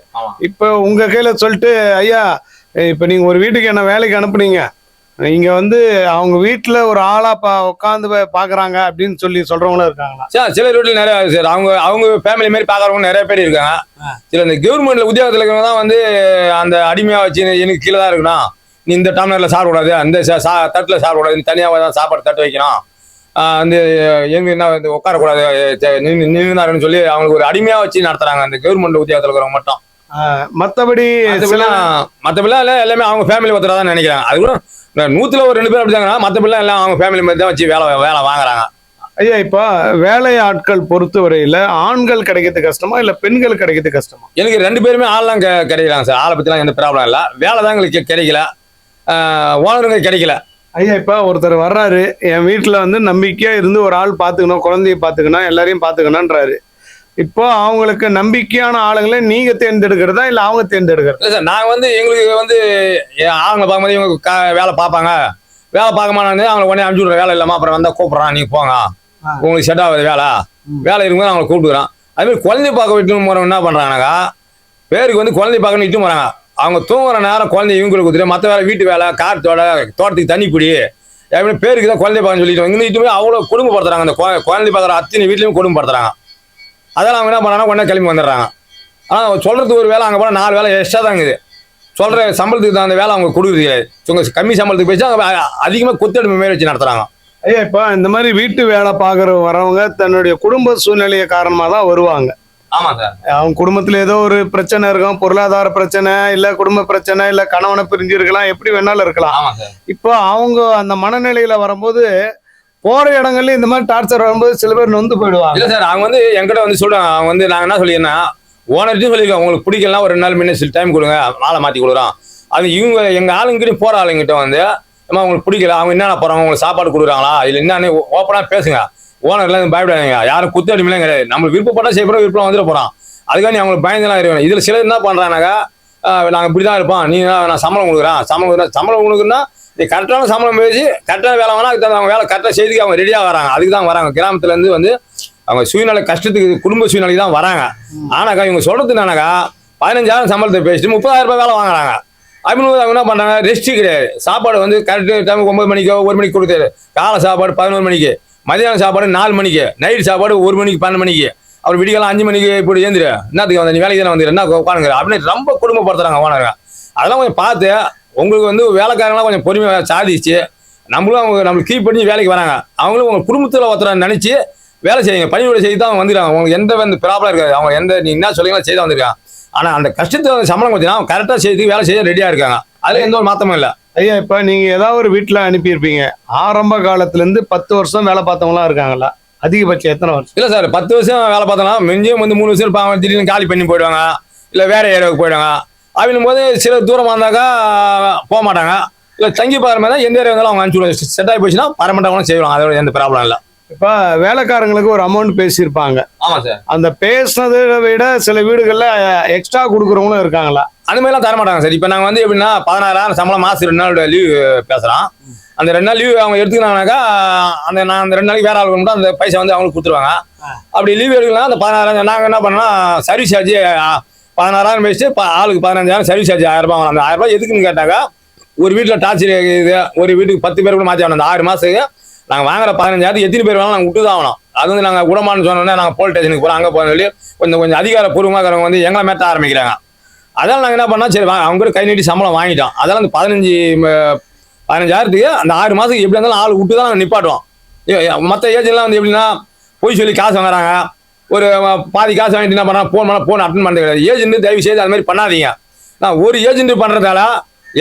இப்ப உங்க கையில சொல்லிட்டு ஐயா இப்ப நீங்க ஒரு வீட்டுக்கு என்ன வேலைக்கு அனுப்புனீங்க? இங்க வந்து அவங்க வீட்டுல ஒரு ஆளா பா உட்காந்து பாக்குறாங்க அப்படின்னு சொல்லி சொல்றவங்களும் இருக்காங்களா? சார் சில வீட்டில் நிறைய சார். அவங்க அவங்க ஃபேமிலி மாதிரி பார்க்குறவங்க நிறைய பேர் இருக்காங்க. சில இந்த கவர்மெண்ட்ல உத்தியோகத்தில் இருக்கிறவங்க தான் வந்து அந்த அடிமையாக வச்சு எனக்கு கீழே தான் இருக்கணும். நீ இந்த டம்ளரில் சாப்பிடக்கூடாது. அந்த தட்டில் சாப்பிடக்கூடாது. நீ தனியாக தான் சாப்பாடு தட்டு வைக்கணும். எங்க என்ன வந்து உட்காரக்கூடாது நின்றுனாருன்னு சொல்லி அவங்களுக்கு ஒரு அடிமையாக வச்சு நடத்துறாங்க அந்த கவர்மெண்ட் உத்தியோகத்தில் இருக்கிறவங்க மட்டும். மத்தபடி சில மற்றபடிலாம் மற்றபடிலாம் எல்லாம் அவங்க ஃபேமிலி ஒருத்தராக தான் நினைக்கிறாங்க அது கூட நூத்துல ஒரு ரெண்டு பேர் அப்படிதாங்க மற்றபடிலாம் எல்லாம் அவங்க ஃபேமிலி மாதிரி தான் வச்சு வேலை வேலை வாங்குறாங்க. ஐயா இப்ப வேலை ஆட்கள் பொறுத்தவரையில ஆண்கள் கிடைக்கிறது கஷ்டமா இல்ல பெண்கள் கிடைக்கிறது கஷ்டமா? எனக்கு ரெண்டு பேருமே ஆள்லாம் கிடைக்கிறாங்க சார். ஆளை பற்றிலாம் எந்த ப்ராப்ளம் இல்லை. வேலை தான் எங்களுக்கு கிடைக்கல. ஓனருங்க கிடைக்கல. ஐயா இப்ப ஒருத்தர் வர்றாரு. என் வீட்டுல வந்து நம்பிக்கையா இருந்து ஒரு ஆள் பாத்துக்கணும் குழந்தைய பாத்துக்கணும் எல்லாரையும் பாத்துக்கணும்ன்றாரு. இப்போ அவங்களுக்கு நம்பிக்கையான ஆளுங்களை நீங்க தேர்ந்தெடுக்கிறதா இல்ல அவங்க தேர்ந்தெடுக்கிறதா? இல்லை சார் நாங்கள் வந்து எங்களுக்கு வந்து ஆளுங்களை பார்க்கும்போது இவங்க க வேலை பார்ப்பாங்க. வேலை பார்க்க மாட்டாங்க. அவங்களை உடனே அனுப்பிச்சு விட்ற வேலை இல்லாமல் அப்புறம் வந்தால் கூப்பிட்றான் நீங்கள் போங்க. உங்களுக்கு செட் ஆகுது வேலை. வேலை இருக்கும்போது அவங்களை கூப்பிட்டுக்கிறோம் அதுமாதிரி குழந்தை பார்க்க விட்டுன்னு போகிறவங்க என்ன பண்ணுறாங்கனாக்கா பேருக்கு வந்து குழந்தை பார்க்கணும் இட்டு போகிறாங்க அவங்க தூங்குற நேரம் குழந்தை இவங்களுக்கு கொடுத்துட்டு மற்ற வேலை வீட்டு வேலை காற்றோட தோட்டத்துக்கு தண்ணி பிடி அப்படின்னு பேருக்கு தான் குழந்தை பார்க்க சொல்லிட்டு இங்கே அவ்வளோ குடும்பப்படுத்துறாங்க அந்த குழந்தை பார்க்குற அத்தனை வீட்லையும் குடும்பப்படுத்துறாங்க அதெல்லாம் அவங்க என்ன பண்ணுறாங்கன்னா உடனே கிளம்பி வந்துடுறாங்க. ஆனால் சொல்கிறதுக்கு ஒரு வேலை அங்கே போனால் நாலு வேலை எக்ஸ்ட்ரா தான் இருக்குது. சொல்கிற சம்பளத்துக்கு தகுந்த வேலை அவங்க கொடுக்குறது கிடையாது. கம்மி சம்பளத்துக்கு போயிட்டு அவங்க அதிகமாக குத்தெடுப்பு மாரி வச்சு நடத்துகிறாங்க ஐயா இப்போ இந்த மாதிரி வீட்டு வேலை பார்க்குற வரவங்க தன்னுடைய குடும்ப சூழ்நிலையை காரணமாக தான் வருவாங்க. அவங்க குடும்பத்துல ஏதோ ஒரு பிரச்சனை இருக்கும் பொருளாதார பிரச்சனை இல்ல குடும்ப பிரச்சனை இல்ல கணவனை பிரிஞ்சு இருக்கலாம் எப்படி வேணாலும் இருக்கலாம். இப்போ அவங்க அந்த மனநிலையில வரும்போது போற இடங்கள்ல இந்த மாதிரி டார்ச்சர் வரும்போது சில பேர் நொந்து போயிடுவாங்க. இல்லை சார் அவங்க வந்து என்கிட்ட வந்து சொல்கிறாங்க அவங்க வந்து நாங்கள் என்ன சொல்லியிருந்தேன் ஓனர்ட்டையும் சொல்லியிருக்கோம் உங்களுக்கு பிடிக்கலாம் ஒரு ரெண்டு நாள் முன்ன சில டைம் கொடுங்க ஆளை மாற்றி கொடுக்குறோம். அது இவங்க எங்கள் ஆளுங்கிட்டையும் போகிற ஆளுங்கிட்ட வந்து அம்மா உங்களுக்கு பிடிக்கல அவங்க என்னென்ன போகிறாங்க உங்களுக்கு சாப்பாடு கொடுக்குறாங்களா? இல்லை என்னன்னு ஓப்பனாக பேசுங்க. ஓனர்லாம் பயப்படாதீங்க. யாரும் குத்து அடிமையிலாம் கிடையாது. நம்ம விருப்பப்பட்டா செய்யப்படும் விருப்பம் வந்துட போகிறான் அதுக்காக நீ அவங்களுக்கு பயந்துலாம் இருக்கணும் இதில் சிலர் என்ன பண்ணுறாங்கனாக்கா நாங்கள் இப்படி தான் இருப்போம். நீ தான் நான் சம்பளம் கொடுக்குறேன். சம்பளம் கொடுக்குறேன் சம்பளம் கொடுக்குன்னா நீ கரெக்டான சம்பளம் பேசி கரெக்டான வேலை வேணா அதுக்கு அவங்க வேலை கரெக்டாக செய்துக்கு அவங்க ரெடியாக வராங்க. அதுக்கு தான் வராங்க. கிராமத்துலேருந்து வந்து அவங்க சுயநல கஷ்டத்துக்கு குடும்ப சூழ்நிலைக்கு தான் வராங்க. ஆனாக்கா இவங்க சொல்கிறது என்னன்னாக்கா பதினஞ்சாயிரம் சம்பளத்தை பேசிட்டு முப்பதாயிரம் ரூபாய் வேலை வாங்குறாங்க. அப்படின்னு அவங்க என்ன பண்ணுறாங்க ரெஸ்ட்டு கிடையாது. சாப்பாடு வந்து கரெக்டு டைம் ஒம்பது மணிக்கோ ஒரு மணிக்கு கொடுத்தாரு காலை சாப்பாடு பதினோரு மணிக்கு. மதியானம் சாப்பாடு நாலு மணிக்கு நைட் சாப்பாடு ஒரு மணிக்கு பன்னெண்டு மணிக்கு. அவர் விடிகாலம் அஞ்சு மணிக்கு இப்படி ஏந்திரு என்னத்துக்கு வந்து நீ வேலைக்கு தானே வந்துடு என்ன உட்காந்துங்கிற அப்படின்னு ரொம்ப குடும்பப்படுத்துறாங்க ஓனருங்க. அதெல்லாம் கொஞ்சம் பார்த்து உங்களுக்கு வந்து வேலைக்காரங்களாம் கொஞ்சம் பொறுமையாக சாதிச்சு நம்மளும் அவங்க நம்மளுக்கு கீப் பண்ணி வேலைக்கு வராங்க. அவங்களும் உங்கள் குடும்பத்தில் ஒருத்தரை நினச்சி வேலை செய்யுங்க. பணிவிடை செய்து தான் அவங்க வந்துருக்காங்க. உங்களுக்கு எந்த வந்து ப்ராப்ளம் இருக்காது. அவங்க எந்த நீ என்ன சொல்லிங்களா செய்து வந்திருக்காங்க. ஆனால் அந்த கஷ்டத்தில் சம்பளம் கொஞ்சம் அவங்க கரெக்டாக செய்யறதுக்கு வேலை செய்ய ரெடியாக இருக்காங்க. அதில் எந்த ஒரு மாற்றமும் இல்லை. ஐயா இப்ப நீங்க ஏதாவது ஒரு வீட்டுல அனுப்பியிருப்பீங்க. ஆரம்ப காலத்துல இருந்து பத்து வருஷம் வேலை பார்த்தவங்களாம் இருக்காங்களா? அதிகபட்சம் எத்தனை வருஷம்? இல்லை சார் பத்து வருஷம் வேலை பார்த்தோம்னா மிஞ்சியும் வந்து மூணு வருஷம் இருப்பாங்க. திடீர்னு காலி பண்ணி போயிடுவாங்க. இல்லை வேற ஏரியாவுக்கு போயிடுவாங்க. அப்படின்னும் போது சில தூரமாக இருந்தாக்கா போக மாட்டாங்க. இல்லை தங்கி பார்க்குற மாதிரி தான் எந்த ஏரியா இருந்தாலும் அவங்க அனுப்பிச்சு செட் ஆகி போச்சுன்னா பரமட்டவங்களும் செய்வாங்க. அதோட எந்த ப்ராப்ளம் இல்லை. இப்ப வேலைக்காரங்களுக்கு ஒரு அமௌண்ட் பேசியிருப்பாங்க. ஆமாம் சார். அந்த பேசுனதை விட சில வீடுகள்ல எக்ஸ்ட்ரா கொடுக்குறவங்களும் இருக்காங்களா? அந்த மாதிரிலாம் தர மாட்டாங்க சார். இப்போ நாங்கள் வந்து எப்படின்னா பதினாறாயிரம் சம்பளம் மாதம் ரெண்டு நாள் லீவ் பேசுகிறோம் அந்த ரெண்டு நாள் லீவ் அவங்க எடுத்துக்கினாங்கனாக்கா அந்த நான் அந்த ரெண்டு நாளைக்கு வேற ஆள் மட்டும் அந்த பைசா வந்து அவங்களுக்கு கொடுத்துருவாங்க. அப்படி லீவ் எடுக்கலாம் அந்த பதினாறாயிரம் நாங்கள் என்ன பண்ணோம்னா சர்வீஸ் சார்ஜ் பதினாறாயிரம் பேசிட்டு ஆளுக்கு பதினஞ்சாயிரம் சர்வீஸ் சார்ஜ் ஆயிரம் ரூபாய். அந்த ஆயிரம் ரூபாய் எதுக்குன்னு கேட்டாக்கா ஒரு வீட்டில் டார்ச்சர் இது ஒரு வீட்டுக்கு பத்து பேர் கூட மாற்றி அந்த ஆறு மாதத்துக்கு நாங்கள் வாங்குற பதினஞ்சாயிரத்து எத்தனை பேர் வேணாலும் நாங்கள் விட்டு தான் ஆகணும். அது வந்து நாங்கள் விடமான்னு சொன்னோன்னே நாங்கள் போலீஸ் ஸ்டேஷனுக்கு போகிறோம் அங்கே போகிற சொல்லி கொஞ்சம் கொஞ்சம் அதிகாரப்பூர்வமாக இருக்கிறவங்க வந்து எங்களை மேட்ட ஆரம்பிக்கிறாங்க. அதெல்லாம் நாங்கள் என்ன பண்ணோம்? சரி வாங்க அவங்க கூட கை நீட்டி சம்பளம் வாங்கிட்டோம். அதெல்லாம் அந்த பதினஞ்சு பதினஞ்சாயிரத்துக்கு அந்த ஆறு மாதத்துக்கு எப்படி இருந்தாலும் ஆள் விட்டு தான் நாங்கள் நிப்பாட்டுவோம் மற்ற ஏஜென்ட்லாம் வந்து எப்படின்னா போய் சொல்லி காசு வாங்குறாங்க. ஒரு பாதி காசு வாங்கிட்டு என்ன பண்ணா ஃபோன் பண்ணால் ஃபோன் அட்டன் பண்ணுறது கிடையாது. ஏஜென்ட் தயவு செய்து அது மாதிரி பண்ணாதீங்க. நான் ஒரு ஏஜென்ட் பண்ணுறதால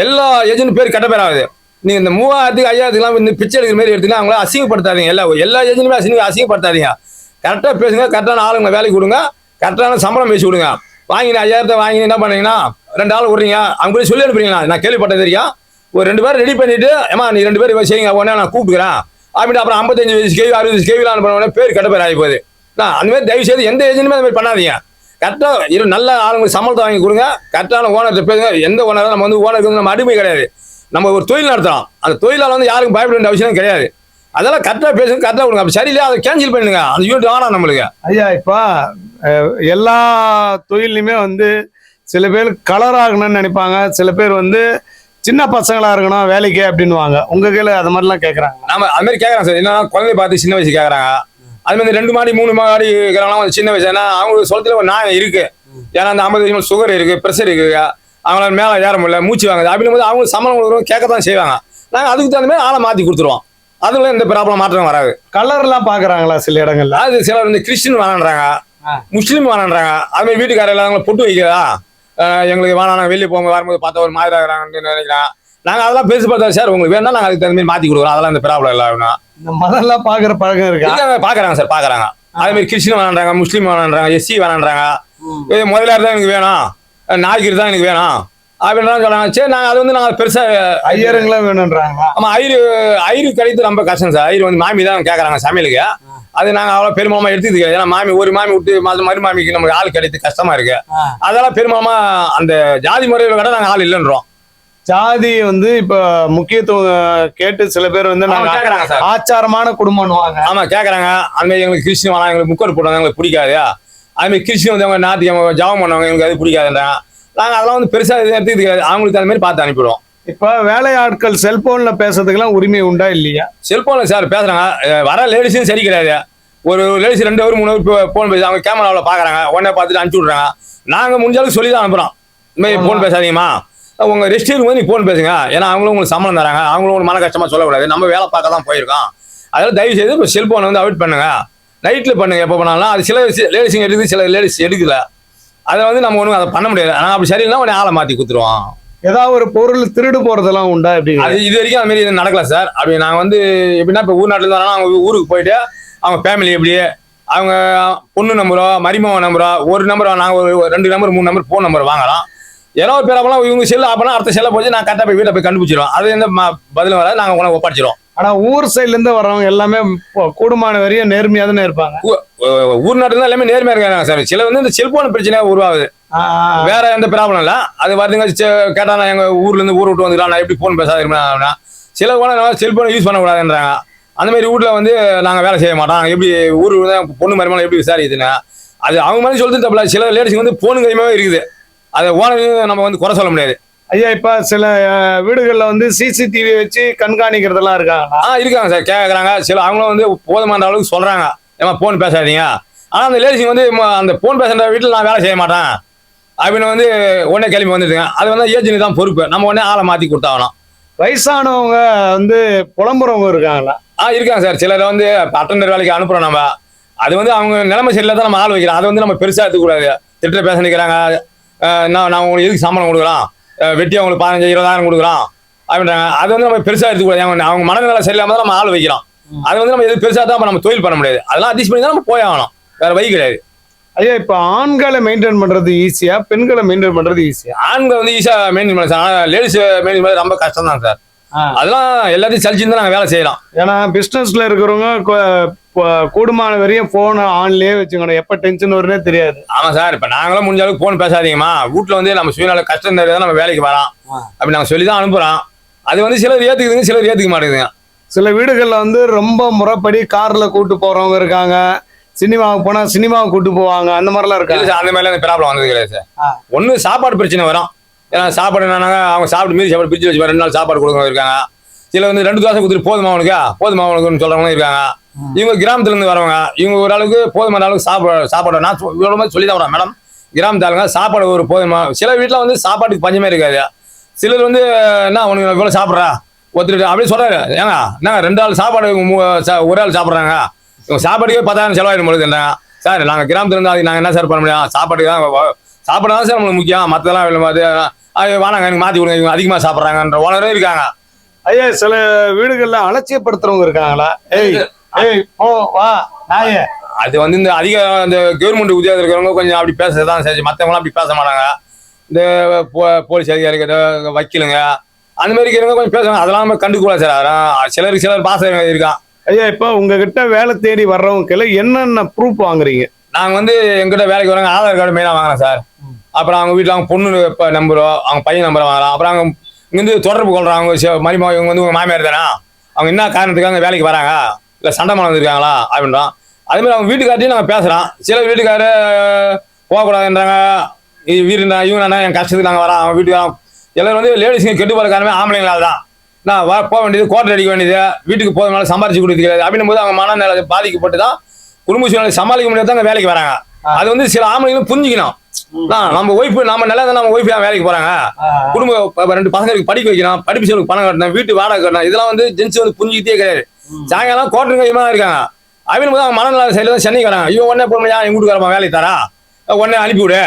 எல்லா ஏஜென்ட் பேர் கெட்ட பேர் ஆகுது. நீங்கள் இந்த மூவாயிரத்துக்கு ஐயாயிரத்துக்குலாம் இந்த பிச்சை எடுக்கிற மாதிரி எடுத்தீங்கன்னா அவங்கள அசிங்கப்படுத்தாதீங்க. எல்லா எல்லா ஏஜென்ட்டுமே அசிங்க அசிங்கப்படுத்தாதீங்க. கரெக்டாக பேசுங்க கரெக்டான ஆளுங்களை வேலைக்கு கொடுங்க கரெக்டான சம்பளம் பேசி கொடுங்க. வாங்கின ஐயாயிரத்தை வாங்கி என்ன பண்ணீங்கன்னா ரெண்டு ஆள் விட்றீங்க அவங்க சொல்லி அனுப்புறீங்களா? நான் கேள்விப்பட்டது தெரியும். ஒரு ரெண்டு பேரும் ரெடி பண்ணிட்டு ஏமா நீ ரெண்டு பேரும் செய்யுங்க உடனே நான் கூப்பிட்டுக்கிறேன். அப்படின்ட்டு அப்புறம் ஐம்பத்தஞ்சு வயசு கேவி அறுபது வயசு கேவிலாம் அனுப்பின உடனே பேர் கெட்ட பேர் ஆகி போகுது நான் அந்த மாதிரி தயவு செய்து எந்த ஏஜென்ட்டுமே அந்த மாதிரி பண்ணாதீங்க. கரெக்டாக இரு நல்ல ஆளுங்களுக்கு சம்பளத்தை வாங்கி கொடுங்க. கரெக்டான ஓனர்கிட்ட பேசுங்க. எந்த ஓனர் நம்ம வந்து ஓனருக்கு வந்து நம்ம அடிமை கிடையாது. நம்ம ஒரு தொழில் நடத்துறோம் அந்த தொழிலால் வந்து யாருக்கும் பயப்பட வேண்டிய அவசியம் கிடையாது. அதெல்லாம் கரெக்டாக பேசுங்க கரெக்டாக கொடுங்க. அப்படி சரியில்லையா அதை கேன்சல் பண்ணிடுங்க. அந்த யூனிட் வேணாம் நம்மளுக்கு. ஐயா இப்போ எல்லா தொழிலையுமே வந்து சில பேர் கலர் ஆகணும்னு நினைப்பாங்க. சில பேர் வந்து சின்ன பசங்களா இருக்கணும் வேலைக்கு அப்படின்னுவாங்க. உங்க கையில அது மாதிரிலாம் கேட்குறாங்க நம்ம அது மாதிரி கேட்குறாங்க சார். என்னன்னா குழந்தை பார்த்து சின்ன வயசு கேட்குறாங்க அது மாதிரி ரெண்டு மாடி மூணு மாடி இருக்கிறவங்களாம் சின்ன வயசு. ஏன்னா அவங்க சொல்றதுல ஒரு நியாயம் இருக்கு. ஏன்னா அந்த ஐம்பது சுகர் இருக்கு ப்ரெஷர் இருக்கு. அவங்களால மேலே ஏற முடியல மூச்சு வாங்குது. போது அவங்க சம்பளம் கொடுக்குறவங்க கேட்க தான் செய்வாங்க. நாங்கள் அதுக்கு தகுந்த மாதிரி ஆளை மாற்றி கொடுத்துருவோம். அதுல எந்த ப்ராப்ளம் மாற்றம் வராது. கலர்லாம் பாக்குறாங்களா சில இடங்கள்ல? அது சிலர் வந்து கிறிஸ்டின் வேணான்றாங்க. முஸ்லீம் வேணான்றாங்க அது மாதிரி வீட்டுக்காரர் எல்லாம் பொட்டு வைக்கிறதா? எங்களுக்கு வேணாம் நாங்கள் வெளியே போங்க வரும்போது பார்த்தா ஒரு மாதிரி ஆகிறாங்கன்னு நினைக்கிறேன். நாங்கள் அதெல்லாம் பெருசு பார்த்தா சார் உங்களுக்கு வேணா நாங்கள் அதுக்கு தகுந்த மாதிரி மாற்றி கொடுக்குறோம். அதெல்லாம் இந்த ப்ராப்ளம் இல்லை இந்த மதம்லாம் பாக்குற பழக்கம் இருக்கா? பாக்குறாங்க சார் பாக்குறாங்க. அதே மாதிரி கிறிஸ்டின் வேணான்றாங்க முஸ்லீம் வேணான்றாங்க எஸ்சி வேணான்றாங்க முதலியார் தான் எனக்கு வேணும். நாய்க்கு தான் எனக்கு வேணும். அப்படின்லாம் சொல்றாங்க. சரி நாங்கள் அது வந்து நாங்கள் பெருசா ஐயருங்களும் வேணுன்றாங்களா ஆமா ஐரு ஐரு கிடைத்து ரொம்ப கஷ்டம் சார். ஐரு வந்து மாமி தான் கேட்குறாங்க சமையலுக்கு. அது நாங்கள் அவ்வளோ பெருமாமா எடுத்துக்கிது ஏன்னா மாமி ஒரு மாமி விட்டு மறு மறு மாமிக்கு நமக்கு ஆள் கிடைத்து கஷ்டமா இருக்கு. அதெல்லாம் பெருமாமா அந்த ஜாதி முறையில் கூட நாங்கள் ஆள் இல்லைன்றோம். ஜாதி வந்து இப்ப முக்கியத்துவம் கேட்டு சில பேர் வந்து ஆமா, நாங்க கேக்குறாங்க சார். ஆச்சாரமான குடும்பம்னுவாங்க ஆமா கேட்குறாங்க அது மாதிரி எங்களுக்கு கிறிஸ்டின் வேணாம் எங்களுக்கு முக்கர் போடுவாங்க எங்களுக்கு பிடிக்காது. அது மாதிரி கிறிஸ்டின் வந்து அவங்க நாத்தியம் ஜாபம் பண்ணுவாங்க எங்களுக்கு அது பிடிக்காதுன்றாங்க நாங்கள் அதெல்லாம் வந்து பெருசா எடுத்துக்கிது கிடையாது அவங்களுக்கு அந்த மாதிரி பார்த்து அனுப்பிடுவோம். இப்ப வேலையாட்கள் செல்போன்ல பேசுறதுக்கெல்லாம் உரிமை உண்டா இல்லையா? செல்போனில் சார் பேசுறாங்க. அஹ் வர லேடிஸும் சரி கிடையாது ஒரு லேடிஸ் ரெண்டு ஹவர் மூணு ஹவர் ஃபோன் பேசி அவங்க கேமராவில் பார்க்குறாங்க உடனே பார்த்துட்டு அனுப்பிச்சு விட்றாங்க. நாங்கள் முடிஞ்சாலும் சொல்லி தான் அனுப்புகிறோம் இந்த மாதிரி ஆமா. ஃபோன் பேசாதீங்கம்மா. உங்கள் ரெஸ்ட் இருக்கும்போது நீ ஃபோன் பேசுங்க. ஏன்னா அவங்களும் உங்களுக்கு சம்பளம் தராங்க. அவங்களும் உங்களுக்கு மன கஷ்டமாக சொல்லக்கூடாது. நம்ம வேலை பார்க்க தான் போயிருக்கோம். அதெல்லாம் தயவு செய்து இப்போ செல்போனை வந்து அவாய்ட் பண்ணுங்க. நைட்டில் பண்ணுங்க எப்போ பண்ணாலும். அது சில லேடிஸுங்க எடுக்குது சில லேடிஸ் எடுக்கல. அதை வந்து நம்ம ஒன்றும் அதை பண்ண முடியாது. ஆனால் அப்படி சரியில்லைனா உடனே ஆளை மாற்றி கொடுத்துருவோம் ஏதாவது ஒரு பொருள் திருடு போறதெல்லாம் உண்டா எப்படி? அது இது வரைக்கும் அது மாதிரி நடக்கல சார். அப்படி நாங்கள் வந்து எப்படின்னா இப்போ ஊர் நாட்டில் இருந்தாலும் அவங்க ஊருக்கு போயிட்டு அவங்க ஃபேமிலி எப்படி அவங்க பொண்ணு நம்பரோ மரிமவன் நம்பரோ ஒரு நம்பர் நாங்கள் ஒரு ரெண்டு நம்பர் மூணு நம்பர் ஃபோன் நம்பர் வாங்கலாம் ஏன்னா ஒரு பேர் அப்பலாம் இவங்க செல்லு அப்பனா அடுத்த செல்லை போச்சு நான் கரெக்டாக போய் வீட்டை போய் கண்டுபிடிச்சிடுவோம் அது எந்த பதிலும் வராது நாங்கள் உங்களை ஒப்படைச்சிடுவோம் ஆனா ஊர் சைடுல இருந்து வர்றவங்க எல்லாமே கூடுமான வரையும் நேர்மையா தானே இருப்பாங்க. ஊர் நாட்டில் தான் எல்லாமே நேர்மையாக இருக்காங்க சார். சில வந்து இந்த செல்போன் பிரச்சனை உருவாகுது. வேற எந்த ப்ராப்ளம் இல்லை. அது வருதுங்க கேட்டா நான் எங்க ஊர்ல இருந்து ஊர் விட்டு வந்துக்கலாம். நான் எப்படி ஃபோன் பேசாத சில கூட செல்போனை யூஸ் பண்ணக்கூடாதுன்றாங்க. அந்த மாதிரி வீட்ல வந்து நாங்க வேலை செய்ய மாட்டோம். எப்படி ஊர் பொண்ணு மருமகளை எப்படி விசாரிக்குதுன்னு அது அவங்க மாதிரி சொல்லிட்டு தப்பில்ல சில லேடிஸ் வந்து போன் கையுமே இருக்குது. அதை ஓனரையும் நம்ம வந்து குறை சொல்ல முடியாது. ஐயா இப்ப சில வீடுகள்ல வந்து சிசிடிவி வச்சு கண்காணிக்கிறதெல்லாம் இருக்காங்களா? ஆ இருக்காங்க சார். கேட்குறாங்க சில அவங்களும் வந்து போதுமான அளவுக்கு சொல்றாங்க. ஏமா ஃபோன் பேசாதீங்க. ஆனா அந்த லேடிஸ் வந்து அந்த ஃபோன் பேசுற வீட்டில் நான் வேலை செய்ய மாட்டேன். அப்படின்னு வந்து உடனே கிளம்பி வந்துட்டுங்க அது வந்து ஏஜென்ட் தான் பொறுப்பு. நம்ம உடனே ஆளை மாத்தி கொடுத்தாகணும். வயசானவங்க வந்து புலம்புறவங்க இருக்காங்களா? ஆ இருக்காங்க சார். சிலர் வந்து அட்டண்டர் வேலைக்கு அனுப்புறோம் நம்ம. அது வந்து அவங்க நிலைமை சரியில்லை தான் நம்ம ஆள் வைக்கிறோம். அதை வந்து நம்ம பெருசாக எடுத்துக்கூடாது திட்ட பேச நிற்கிறாங்க நான் நான் உங்களுக்கு எதுக்கு சம்பளம் கொடுக்குறோம் அஹ் வெட்டி அவங்களுக்கு பதினஞ்சு இருபதாயிரம் கொடுக்குறோம் அப்படின்றாங்க. அது வந்து நம்ம பெருசாக எடுத்துக்கூடாது. அவங்க அவங்க மனநிலை சரியில்லாம தான் நம்ம ஆள் வைக்கிறோம். அது வந்து நம்ம எது பெருசாக தான் நம்ம தொழில் பண்ண முடியாது. அதெல்லாம் அட்ஜஸ்ட் பண்ணி தான் நம்ம போய் ஆகணும். வேற வழி கிடையாது. ஐயா இப்ப ஆண்களை மெயின்டைன் பண்றது ஈஸியா பெண்களை மெயின்டைன் பண்றது ஈஸியா ஆண்கள் வந்து ஈஸியாக மெயின்டைன் பண்ண சார். ஆனால் லேடிஸ் மெயின்டைன் பண்ண ரொம்ப கஷ்டம் தான் சார் அதெல்லாம் எல்லாத்தையும் சலிச்சு தான் நாங்கள் வேலை செய்யலாம் ஏன்னா பிசினஸ்ல இருக்கிறவங்க கூடுமான வரையும் போன் ஆன்லயே வச்சுக்கணும். எப்ப டென்ஷன் வரும்னே தெரியாது. ஆமாம் சார் இப்போ நாங்களும் முடிஞ்ச அளவுக்கு ஃபோன் பேசாதீங்கம்மா. வீட்டில் வந்து நம்ம சுயநல கஷ்டம் தெரியாது நம்ம வேலைக்கு வரோம் அப்படி நாங்கள் சொல்லி தான் அனுப்புகிறோம் அது வந்து சிலர் ஏற்றுக்குதுங்க சிலர் ஏற்றுக்க மாட்டேங்குதுங்க. சில வீடுகள்ல வந்து ரொம்ப முறைப்படி கார்ல கூட்டு போறவங்க இருக்காங்க. சினிமாவுக்கு போனா சினிமாவுக்கு கூட்டு போவாங்க. அந்த மாதிரிலாம் இருக்காங்க சார் அந்த மாதிரிலாம் ப்ராப்ளம் வந்தது கிடையாது சார். ஒன்று சாப்பாடு பிரச்சனை வரும். ஏன்னா சாப்பாடு என்னன்னா அவங்க சாப்பிட்டு மீதி சாப்பாடு பிரிச்சு வச்சு ரெண்டு நாள் சாப்பாடு கொடுக்குறவங்க இருக்காங்க. சில வந்து ரெண்டு தோசை கொடுத்துட்டு போதுமா அவனுக்கு போதுமா அவனுக்குன்னு சொல்றவங்க இருக்காங்க. இவங்க கிராமத்துல இருந்து வரவங்க இவங்க ஓரளவுக்கு போதுமான அளவுக்கு சாப்பாடு சாப்பாடு நான் இவ்வளவு மாதிரி சொல்லி தான் வரேன் மேடம். கிராமத்து ஆளுங்க சாப்பாடு ஒரு போதுமா சில வீட்டில் வந்து சாப்பாட்டுக்கு பஞ்சமே இருக்காது. சிலர் வந்து என்ன உனக்கு இவ்வளோ சாப்பிட்றா? ஒருத்தர் அப்படி சொல்றாரு. ஏங்க என்னங்க ரெண்டு ஆள் சாப்பாடு ஒரு ஆள் சாப்பிட்றாங்க. இவங்க சாப்பாட்டுக்கே பத்தாயிரம் செலவாயிடும் பொழுதுன்றாங்க. சார் நாங்கள் கிராமத்துல இருந்து அதுக்கு நாங்கள் என்ன சார் பண்ண முடியும்? சாப்பாட்டுக்கு தான் சாப்பாடு தான் சார் நம்மளுக்கு முக்கியம். மற்றதெல்லாம் அது வேணாங்க எனக்கு மாற்றி கொடுங்க இவங்க அதிகமாக சாப்பிட்றாங்கன்ற ஓனரே இருக்காங்க. ஐயா சில வீடுகள்ல அலட்சியப்படுத்துறவங்க இருக்காங்களா? ஏய் ஏய் போ வா நாயே. அது வந்து இந்த அதிக இந்த கவர்மெண்ட் உத்தியோகம் இருக்கிறவங்க கொஞ்சம் அப்படி பேசதான் செஞ்சு மற்றவங்களாம் அப்படி பேச மாட்டாங்க. இந்த போ- போலீஸ் அதிகாரிகள் வக்கீலுங்க அந்த மாதிரி இருக்கிறவங்க கொஞ்சம் பேசுவாங்க. அதெல்லாம் நம்ம கண்டுக்கூடாது சார். சிலருக்கு சிலர் பாசம் இருக்கான் ஐயா இப்போ உங்ககிட்ட வேலை தேடி வர்றவங்க என்னென்ன ப்ரூஃப் வாங்குறீங்க? நாங்கள் வந்து எங்கிட்ட வேலைக்கு வராங்க ஆதார் கார்டு மெயினாக வாங்குறோம் சார். அப்புறம் அவங்க வீட்டில் அவங்க பொண்ணு இப்போ நம்பரோ அவங்க பையன் நம்பரை வாங்கலாம் அப்புறம் அவங்க இங்கேருந்து தொடர்பு கொள்கிறாங்க அவங்க சி- இவங்க வந்து உங்கள் மாமியார் தானே? அவங்க என்ன காரணத்துக்காக வேலைக்கு வராங்க? இல்லை சண்டை மனம் வந்திருக்காங்களா? அப்படின்றோம் அதேமாதிரி அவங்க வீட்டுக்கார்ட்டையும் நாங்கள் பேசுகிறோம் சில வீட்டுக்காரு போகக்கூடாதுன்றாங்க. வீடுனா இவங்க என் கஷ்டத்துக்கு நாங்கள் வரோம் அவங்க வீட்டுக்கு எல்லோரும் வந்து லேடிஸுங்க கெட்டு போகிற காரணமே ஆம்பளைங்களால் தான். நான் வர போக வேண்டியது கோட்டை அடிக்க வேண்டியது வீட்டுக்கு போகிறதுனால சம்பாரிச்சு கொடுத்துக்கிறது அப்படின்னும் போது அவங்க மனநிலை பாதிக்கப்பட்டு தான் குடும்ப சூழ்நிலை சமாளிக்க முடியாது தான் வேலைக்கு வராங்க. அது வந்து சில ஆம்பளைங்களும் புரிஞ்சுக்கணும். நம்ம ஒய்ஃபு நம்ம நல்லா தான் நம்ம ஒய்ஃப் தான் வேலைக்கு போறாங்க. குடும்ப ரெண்டு பசங்களுக்கு படிக்க வைக்கணும் படிப்பு செலவுக்கு பணம் கட்டணும் வீட்டு வாடகை கட்டணும் இதெல்லாம் வந்து ஜென்ஸ் வந்து புரிஞ்சுக்கிட்டே கிடையாது. சாயங்காலம் கோட்டர் கையமா இருக்காங்க. அவங்க அவங்க மனநல சைடில் தான் சென்னைக்கு வராங்க. இவன் உடனே போய் என் வீட்டுக்கு வரமா வேலைக்கு தரா. உடனே அனுப்பிவிடு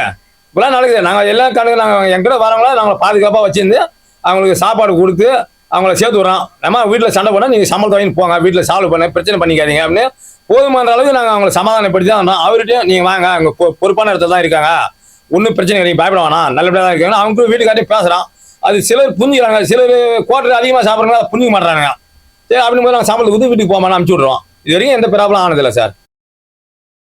இப்பெல்லாம் நடக்குது. நாங்கள் எல்லா கணக்கு நாங்கள் எங்கிட்ட வரவங்கள நாங்களை பாதுகாப்பாக வச்சிருந்து அவங்களுக்கு சாப்பாடு கொடுத்து அவங்கள சேர்த்து விட்றோம். நம்ம வீட்டில் சண்டை போனால் நீங்கள் சம்பளத்தை வாங்கி போங்க. வீட்டில் சால்வ் பண்ண பிரச்சனை பண்ணிக்காதீங்க அப்படின்னு போதுமான அளவுக்கு நாங்கள் அவங்களை சமாதானப்படுத்தி தான் வந்தோம். அவர்கிட்டயும் நீங்கள் வாங்க அவங்க பொ- பொறுப்பான இடத்துல தான் இருக்காங்க. ஒன்றும் பிரச்சனை இல்லை, பயப்பட வேணாம். நல்லபடியாக தான் இருக்காங்க. அவங்க வீட்டுக்காரே பேசுகிறான் அது சிலர் புரிஞ்சுக்கிறாங்க. சிலர் குவார்டர் அதிகமாக சாப்பிட்றாங்க புரிஞ்சுக்க மாட்டாங்க சரி அப்படின்னு போது நாங்கள் சாப்பிட்றது வந்து வீட்டுக்கு போகாமல் அனுப்பிச்சி விட்றோம் இது வரைக்கும் எந்த ப்ராப்ளம் ஆனதில்லை சார்.